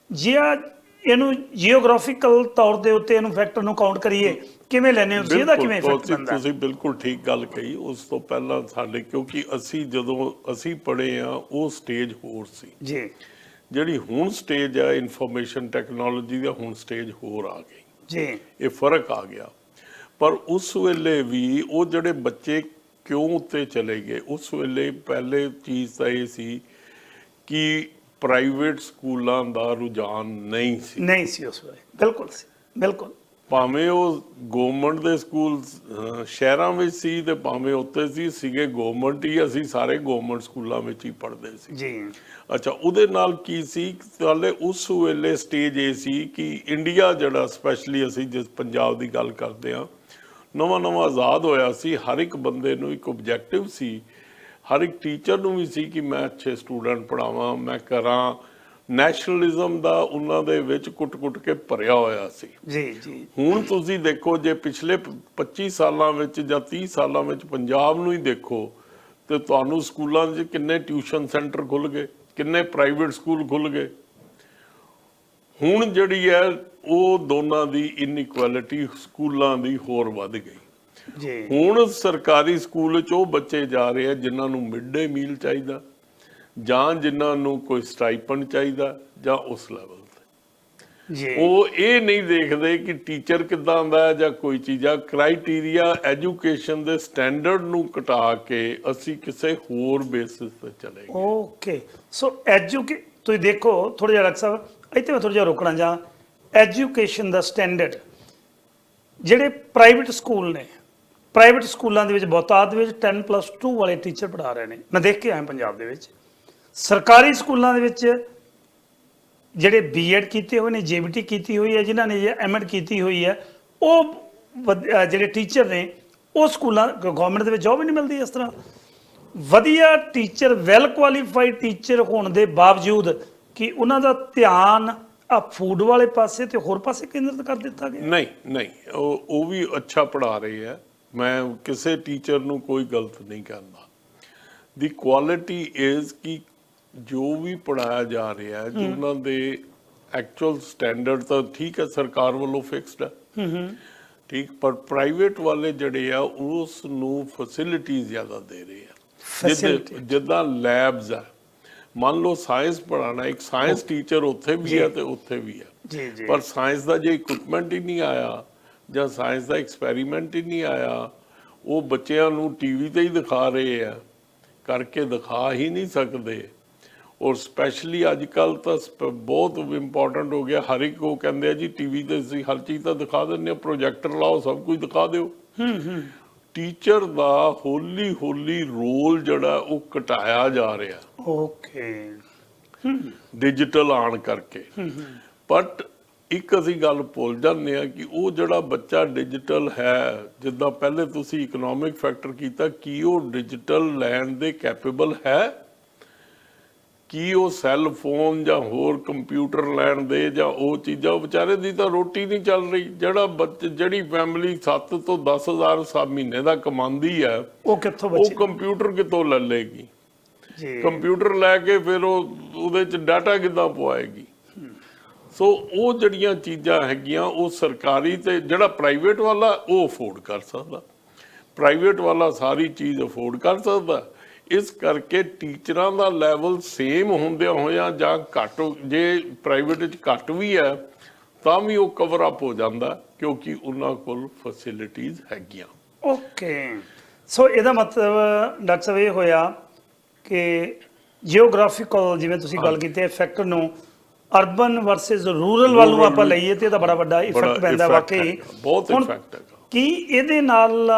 Speaker 1: ਜੇ ਆ ਇਹਨੂੰ ਜੀਓਗ੍ਰਾਫੀਕਲ ਤੌਰ ਦੇ ਉੱਤੇ ਇਹਨੂੰ ਫੈਕਟਰ ਨੂੰ ਕਾਊਂਟ ਕਰੀਏ ਕਿਵੇਂ ਲੈਨੇ ਹੋ? ਤੁਸੀਂ ਇਹਦਾ ਕਿਵੇਂ ਇਫੈਕਟ ਪੈਂਦਾ
Speaker 2: ਤੁਸੀਂ ਬਿਲਕੁਲ ਠੀਕ ਗੱਲ ਕਹੀ। ਉਸ ਤੋਂ ਪਹਿਲਾਂ ਸਾਡੇ ਕਿਉਂਕਿ ਅਸੀਂ ਜਦੋਂ ਅਸੀਂ ਪੜ੍ਹੇ ਆ ਉਹ ਸਟੇਜ ਹੋਰ ਸੀ।
Speaker 1: ਜੀ।
Speaker 2: ਜਿਹੜੀ ਹੁਣ ਸਟੇਜ ਹੈ ਇਨਫੋਰਮੇਸ਼ਨ ਟੈਕਨੋਲੋਜੀ ਦਾ ਹੁਣ ਸਟੇਜ ਹੋਰ ਆ ਗਈ।
Speaker 1: ਜੀ।
Speaker 2: ਇਹ ਫ਼ਰਕ ਆ ਗਿਆ। ਪਰ ਉਸ ਵੇਲੇ ਵੀ ਉਹ ਜਿਹੜੇ ਬੱਚੇ ਕਿਉਂ ਉੱਤੇ ਚਲੇ ਗਏ ਉਸ ਵੇਲੇ ਪਹਿਲੇ ਚੀਜ਼ ਤਾਂ ਇਹ ਸੀ ਕਿ ਪ੍ਰਾਈਵੇਟ ਸਕੂਲਾਂ ਦਾ ਰੁਝਾਨ ਨਹੀਂ ਸੀ।
Speaker 1: ਨਹੀਂ ਸੀ ਉਸ ਵੇਲੇ। ਬਿਲਕੁਲ ਸੀ। ਬਿਲਕੁਲ।
Speaker 2: ਭਾਵੇਂ ਉਹ ਗਵਰਨਮੈਂਟ ਦੇ ਸਕੂਲ ਸ਼ਹਿਰਾਂ ਵਿੱਚ ਸੀ ਤੇ ਭਾਵੇਂ ਉੱਤੇ ਸੀ ਸੀਗੇ ਗਵਰਨਮੈਂਟ ਹੀ ਅਸੀਂ ਸਾਰੇ ਗਵਰਨਮੈਂਟ ਸਕੂਲਾਂ ਵਿੱਚ ਹੀ ਪੜ੍ਹਦੇ ਸੀ।
Speaker 1: ਜੀ।
Speaker 2: ਅੱਛਾ ਉਹਦੇ ਨਾਲ ਕੀ ਸੀ? ਹਾਲੇ ਉਸ ਵੇਲੇ ਸਟੇਜ ਇਹ ਸੀ ਕਿ ਇੰਡੀਆ ਜਿਹੜਾ ਸਪੈਸ਼ਲੀ ਅਸੀਂ ਜਿਸ ਪੰਜਾਬ ਦੀ ਗੱਲ ਕਰਦੇ ਆ ਨਵਾਂ ਨਵਾਂ ਆਜ਼ਾਦ ਹੋਇਆ ਸੀ ਹਰ ਇੱਕ ਬੰਦੇ ਨੂੰ ਇੱਕ ਆਬਜੈਕਟਿਵ ਸੀ ਹਰ ਇੱਕ ਟੀਚਰ ਨੂੰ ਵੀ ਸੀ ਕਿ ਮੈਂ ਅੱਛੇ ਸਟੂਡੈਂਟ ਪੜਾਵਾਂ ਮੈਂ ਕਰਾਂ ਨੈਸ਼ਨਲਿਜ਼ਮ ਦਾ ਉਹਨਾਂ ਦੇ ਵਿੱਚ ਕੁੱਟ-ਕੁੱਟ ਕੇ ਭਰਿਆ ਹੋਇਆ ਸੀ।
Speaker 1: ਜੀ ਜੀ।
Speaker 2: ਹੁਣ ਤੁਸੀਂ ਦੇਖੋ ਜੇ ਪਿਛਲੇ ਪ- 25 ਸਾਲਾਂ ਵਿੱਚ ਜਾਂ 30 ਸਾਲਾਂ ਵਿੱਚ ਪੰਜਾਬ ਨੂੰ ਹੀ ਦੇਖੋ ਤੇ ਤੁਹਾਨੂੰ ਸਕੂਲਾਂ 'ਚ ਕਿੰਨੇ ਟਿਊਸ਼ਨ ਸੈਂਟਰ ਖੁੱਲ ਗਏ ਕਿੰਨੇ ਪ੍ਰਾਈਵੇਟ ਸਕੂਲ ਖੁੱਲ ਗਏ। ਹੁਣ ਜਿਹੜੀ ਹੈ ਉਹ ਦੋਨਾਂ ਦੀ ਇਨਇਕੁਐਲਿਟੀ ਸਕੂਲਾਂ ਦੀ ਹੋਰ ਵੱਧ ਗਈ।
Speaker 1: ਜੀ।
Speaker 2: ਹੁਣ ਸਰਕਾਰੀ ਸਕੂਲ 'ਚ ਉਹ ਬੱਚੇ ਜਾ ਰਹੇ ਆ ਜਿਨ੍ਹਾਂ ਨੂੰ ਮਿਡ ਡੇ ਮੀਲ ਚਾਹੀਦਾ। ਜਾਂ ਜਿਨ੍ਹਾਂ ਨੂੰ ਕੋਈ ਸਟਾਈਪੰਡ ਚਾਹੀਦਾ ਜਾਂ ਉਸ ਲੈਵਲ ਤੇ।
Speaker 1: ਜੀ।
Speaker 2: ਉਹ ਇਹ ਨਹੀਂ ਦੇਖਦੇ ਕਿ ਟੀਚਰ ਕਿੱਦਾਂ ਦਾ ਹੈ ਜਾਂ ਕੋਈ ਚੀਜ਼ਾਂ ਕ੍ਰਾਈਟੇਰੀਆ ਐਜੂਕੇਸ਼ਨ ਦੇ ਸਟੈਂਡਰਡ ਨੂੰ ਘਟਾ ਕੇ ਅਸੀਂ ਕਿਸੇ ਹੋਰ ਬੇਸਿਸ ਤੇ ਚਲੇ ਗਏ।
Speaker 1: ਓਕੇ ਸੋ ਐਜੂਕੇ ਤੁਸੀਂ ਦੇਖੋ ਥੋੜਾ ਜਿਹਾ ਡਾਕਟਰ ਸਾਹਿਬ ਇੱਥੇ ਮੈਂ ਥੋੜਾ ਜਿਹਾ ਰੋਕਣਾ ਜਾਂ ਐਜੂਕੇਸ਼ਨ ਦਾ ਸਟੈਂਡਰਡ ਜਿਹੜੇ ਪ੍ਰਾਈਵੇਟ ਸਕੂਲ ਨੇ ਪ੍ਰਾਈਵੇਟ ਸਕੂਲਾਂ ਦੇ ਵਿੱਚ ਬਹੁਤਾਤ ਵਿੱਚ 10 2 ਵਾਲੇ ਟੀਚਰ ਪੜ੍ਹਾ ਰਹੇ ਨੇ। ਮੈਂ ਦੇਖ ਕੇ ਆਇਆ ਪੰਜਾਬ ਦੇ ਵਿੱਚ। ਸਰਕਾਰੀ ਸਕੂਲਾਂ ਦੇ ਵਿੱਚ ਜਿਹੜੇ ਬੀਐਡ ਕੀਤੇ ਹੋਏ ਨੇ ਜੀਬੀਟੀ ਕੀਤੀ ਹੋਈ ਹੈ, ਜਿਨ੍ਹਾਂ ਨੇ ਐਮਐਡ ਕੀਤੀ ਹੋਈ ਹੈ, ਉਹ ਵਧ- ਜਿਹੜੇ ਟੀਚਰ ਨੇ, ਉਹ ਸਕੂਲਾਂ ਗਵਰਨਮੈਂਟ ਦੇ ਵਿੱਚ ਜੋਬ ਹੀ ਨਹੀਂ ਮਿਲਦੀ ਇਸ ਤਰ੍ਹਾਂ। ਵਧੀਆ ਟੀਚਰ ਵੈਲ ਕੁਆਲੀਫਾਈਡ ਟੀਚਰ ਹੋਣ ਦੇ ਬਾਵਜੂਦ ਕਿ ਉਹਨਾਂ ਦਾ ਧਿਆਨ ਆ ਫੂਡ ਵਾਲੇ ਪਾਸੇ ਤੇ ਹੋਰ ਪਾਸੇ ਕੇਂਦਰਿਤ ਕਰ ਦਿੱਤਾ ਗਿਆ।
Speaker 2: ਨਹੀਂ ਨਹੀਂ, ਉਹ ਉਹ ਵੀ ਅੱਛਾ ਪੜ੍ਹਾ ਰਹੇ ਹੈ। ਮੈਂ ਕਿਸੇ ਟੀਚਰ ਨੂੰ ਕੋਈ ਗਲਤ ਨਹੀਂ ਕਹਿੰਦਾ। ਦੀ ਕੁਆਲਿਟੀ ਇਜ਼ ਕਿ ਜੋ ਵੀ ਪੜਾਇਆ ਜਾ ਰਿਹਾ ਹੈ ਜੋ ਉਹਨਾਂ ਦੇ ਐਕਚੁਅਲ ਸਟੈਂਡਰਡ ਤਾਂ ਠੀਕ ਹੈ ਸਰਕਾਰ ਵੱਲੋਂ ਫਿਕਸਡ ਹੈ।
Speaker 1: ਹੂੰ ਹੂੰ।
Speaker 2: ਠੀਕ ਪਰ ਪ੍ਰਾਈਵੇਟ ਵਾਲੇ ਜਿਹੜੇ ਆ ਉਸ ਨੂੰ ਫੈਸਿਲਿਟੀ ਜ਼ਿਆਦਾ ਦੇ ਰਹੇ ਆ. ਜਿੱਦ- ਲੈਬਸ ਆ। ਮੰਨ ਲਓ ਸਾਇੰਸ ਪੜਾਣਾ ਇੱਕ ਸਾਇੰਸ ਟੀਚਰ ਉੱਥੇ ਵੀ ਹੈ ਤੇ ਉੱਥੇ ਵੀ
Speaker 1: ਜੀ ਜੀ।
Speaker 2: ਪਰ ਸਾਇੰਸ ਦਾ ਜੇ ਇਕਵਿਪਮੈਂਟ ਹੀ ਨਹੀਂ ਆਇਆ ਜਾਂ ਸਾਇੰਸ ਦਾ ਐਕਸਪੈਰੀਮੈਂਟ ਹੀ ਨਹੀਂ ਆਇਆ ਉਹ ਬੱਚਿਆਂ ਨੂੰ ਟੀਵੀ ਤੇ ਹੀ ਦਿਖਾ ਰਹੇ ਆ। ਕਰਕੇ ਦਿਖਾ ਹੀ ਨਹੀਂ ਸਕਦੇ। ਔਰ ਸਪੈਸ਼ਲੀ ਅੱਜ ਕੱਲ ਤਾਂ ਬਹੁਤ ਇੰਪੋਰਟੈਂਟ ਹੋ ਗਿਆ। ਹਰ ਇੱਕ ਉਹ ਕਹਿੰਦੇ ਆ ਜੀ ਟੀਵੀ ਤੇ ਅਸੀਂ ਹਰ ਚੀਜ਼ ਤਾਂ ਦਿਖਾ ਦਿੰਦੇ ਆ ਪ੍ਰੋਜੈਕਟਰ ਲਾਓ ਸਭ ਕੁਝ ਦਿਖਾ ਦਿਓ। ਟੀਚਰ ਦਾ ਹੌਲੀ ਹੌਲੀ ਰੋਲ ਜਿਹੜਾ ਉਹ ਘਟਾਇਆ ਜਾ ਰਿਹਾ।
Speaker 1: ਓਕੇ
Speaker 2: ਡਿਜੀਟਲ ਆਣ ਕਰਕੇ। ਬਟ ਇੱਕ ਅਸੀਂ ਗੱਲ ਭੁੱਲ ਜਾਂਦੇ ਆ ਕਿ ਉਹ ਜਿਹੜਾ ਬੱਚਾ ਡਿਜੀਟਲ ਹੈ ਜਿੱਦਾਂ ਪਹਿਲੇ ਤੁਸੀਂ ਇਕਨੋਮਿਕ ਫੈਕਟਰ ਕੀਤਾ ਕੀ ਉਹ ਡਿਜੀਟਲ ਲੈਣ ਦੇ ਕੈਪੇਬਲ ਹੈ? ਕੀ ਉਹ ਸੈੱਲ ਫੋਨ ਜਾਂ ਹੋਰ ਕੰਪਿਊਟਰ ਲੈਣ ਦੇ ਜਾਂ ਉਹ ਚੀਜ਼ਾਂ? ਉਹ ਵਿਚਾਰੇ ਦੀ ਤਾਂ ਰੋਟੀ ਨਹੀਂ ਚੱਲ ਰਹੀ। ਜਿਹੜਾ ਬੱਚ ਜਿਹੜੀ ਫੈਮਿਲੀ 7 ਤੋਂ 10000 ਸਾ ਮਹੀਨੇ ਦਾ ਕਮਾਉਂਦੀ ਹੈ
Speaker 1: ਉਹ ਕਿੱਥੋਂ
Speaker 2: ਉਹ
Speaker 1: ਬੱਚੇ
Speaker 2: ਕੰਪਿਊਟਰ ਕਿੱਥੋਂ ਲੈ ਲੇਗੀ
Speaker 1: ਜੀ।
Speaker 2: ਕੰਪਿਊਟਰ ਲੈ ਕੇ ਫਿਰ ਉਹ ਉਹਦੇ ਚ ਡਾਟਾ ਕਿੱਦਾਂ ਪਵਾਏਗੀ? ਸੋ ਉਹ ਜਿਹੜੀਆਂ ਚੀਜ਼ਾਂ ਹੈਗੀਆਂ ਉਹ ਸਰਕਾਰੀ ਤੇ ਜਿਹੜਾ ਪ੍ਰਾਈਵੇਟ ਵਾਲਾ ਉਹ ਅਫੋਰਡ ਕਰ ਸਕਦਾ। ਪ੍ਰਾਈਵੇਟ ਵਾਲਾ ਸਾਰੀ ਚੀਜ਼ ਅਫੋਰਡ ਕਰ ਸਕਦਾ। ਇਸ ਕਰਕੇ ਟੀਚਰਾਂ ਦਾ ਲੈਵਲ ਸੇਮ ਹੁੰਦਿਆਂ ਹੋਇਆਂ ਜਾਂ ਘੱਟ ਜੇ ਪ੍ਰਾਈਵੇਟ ਵਿੱਚ ਘੱਟ ਵੀ ਹੈ ਤਾਂ ਵੀ ਉਹ ਕਵਰ ਅਪ ਹੋ ਜਾਂਦਾ ਕਿਉਂਕਿ ਉਹਨਾਂ ਕੋਲ ਫੈਸਿਲਿਟੀਆਂ ਹੈਗੀਆਂ।
Speaker 1: ਓਕੇ। ਸੋ ਇਹਦਾ ਮਤਲਬ ਡਾਕਟਰ ਸਾਹਿਬ ਇਹ ਹੋਇਆ ਕਿ ਜੀਓਗ੍ਰਾਫਿਕਲ ਜਿਵੇਂ ਤੁਸੀਂ ਗੱਲ ਕੀਤੀ ਹੈ ਫੈਕਟਰ ਨੂੰ ਅਰਬਨ ਵਰਸਸ ਰੂਰਲ ਵੱਲ ਨੂੰ ਆਪਾਂ ਲਈਏ ਤੇ ਇਹਦਾ ਬੜਾ ਵੱਡਾ ਇਫੈਕਟ ਪੈਂਦਾ ਵਾਕਈ।
Speaker 2: ਬਹੁਤ ਇਫੈਕਟ ਹੈਗਾ।
Speaker 1: ਕੀ ਇਹਦੇ ਨਾਲ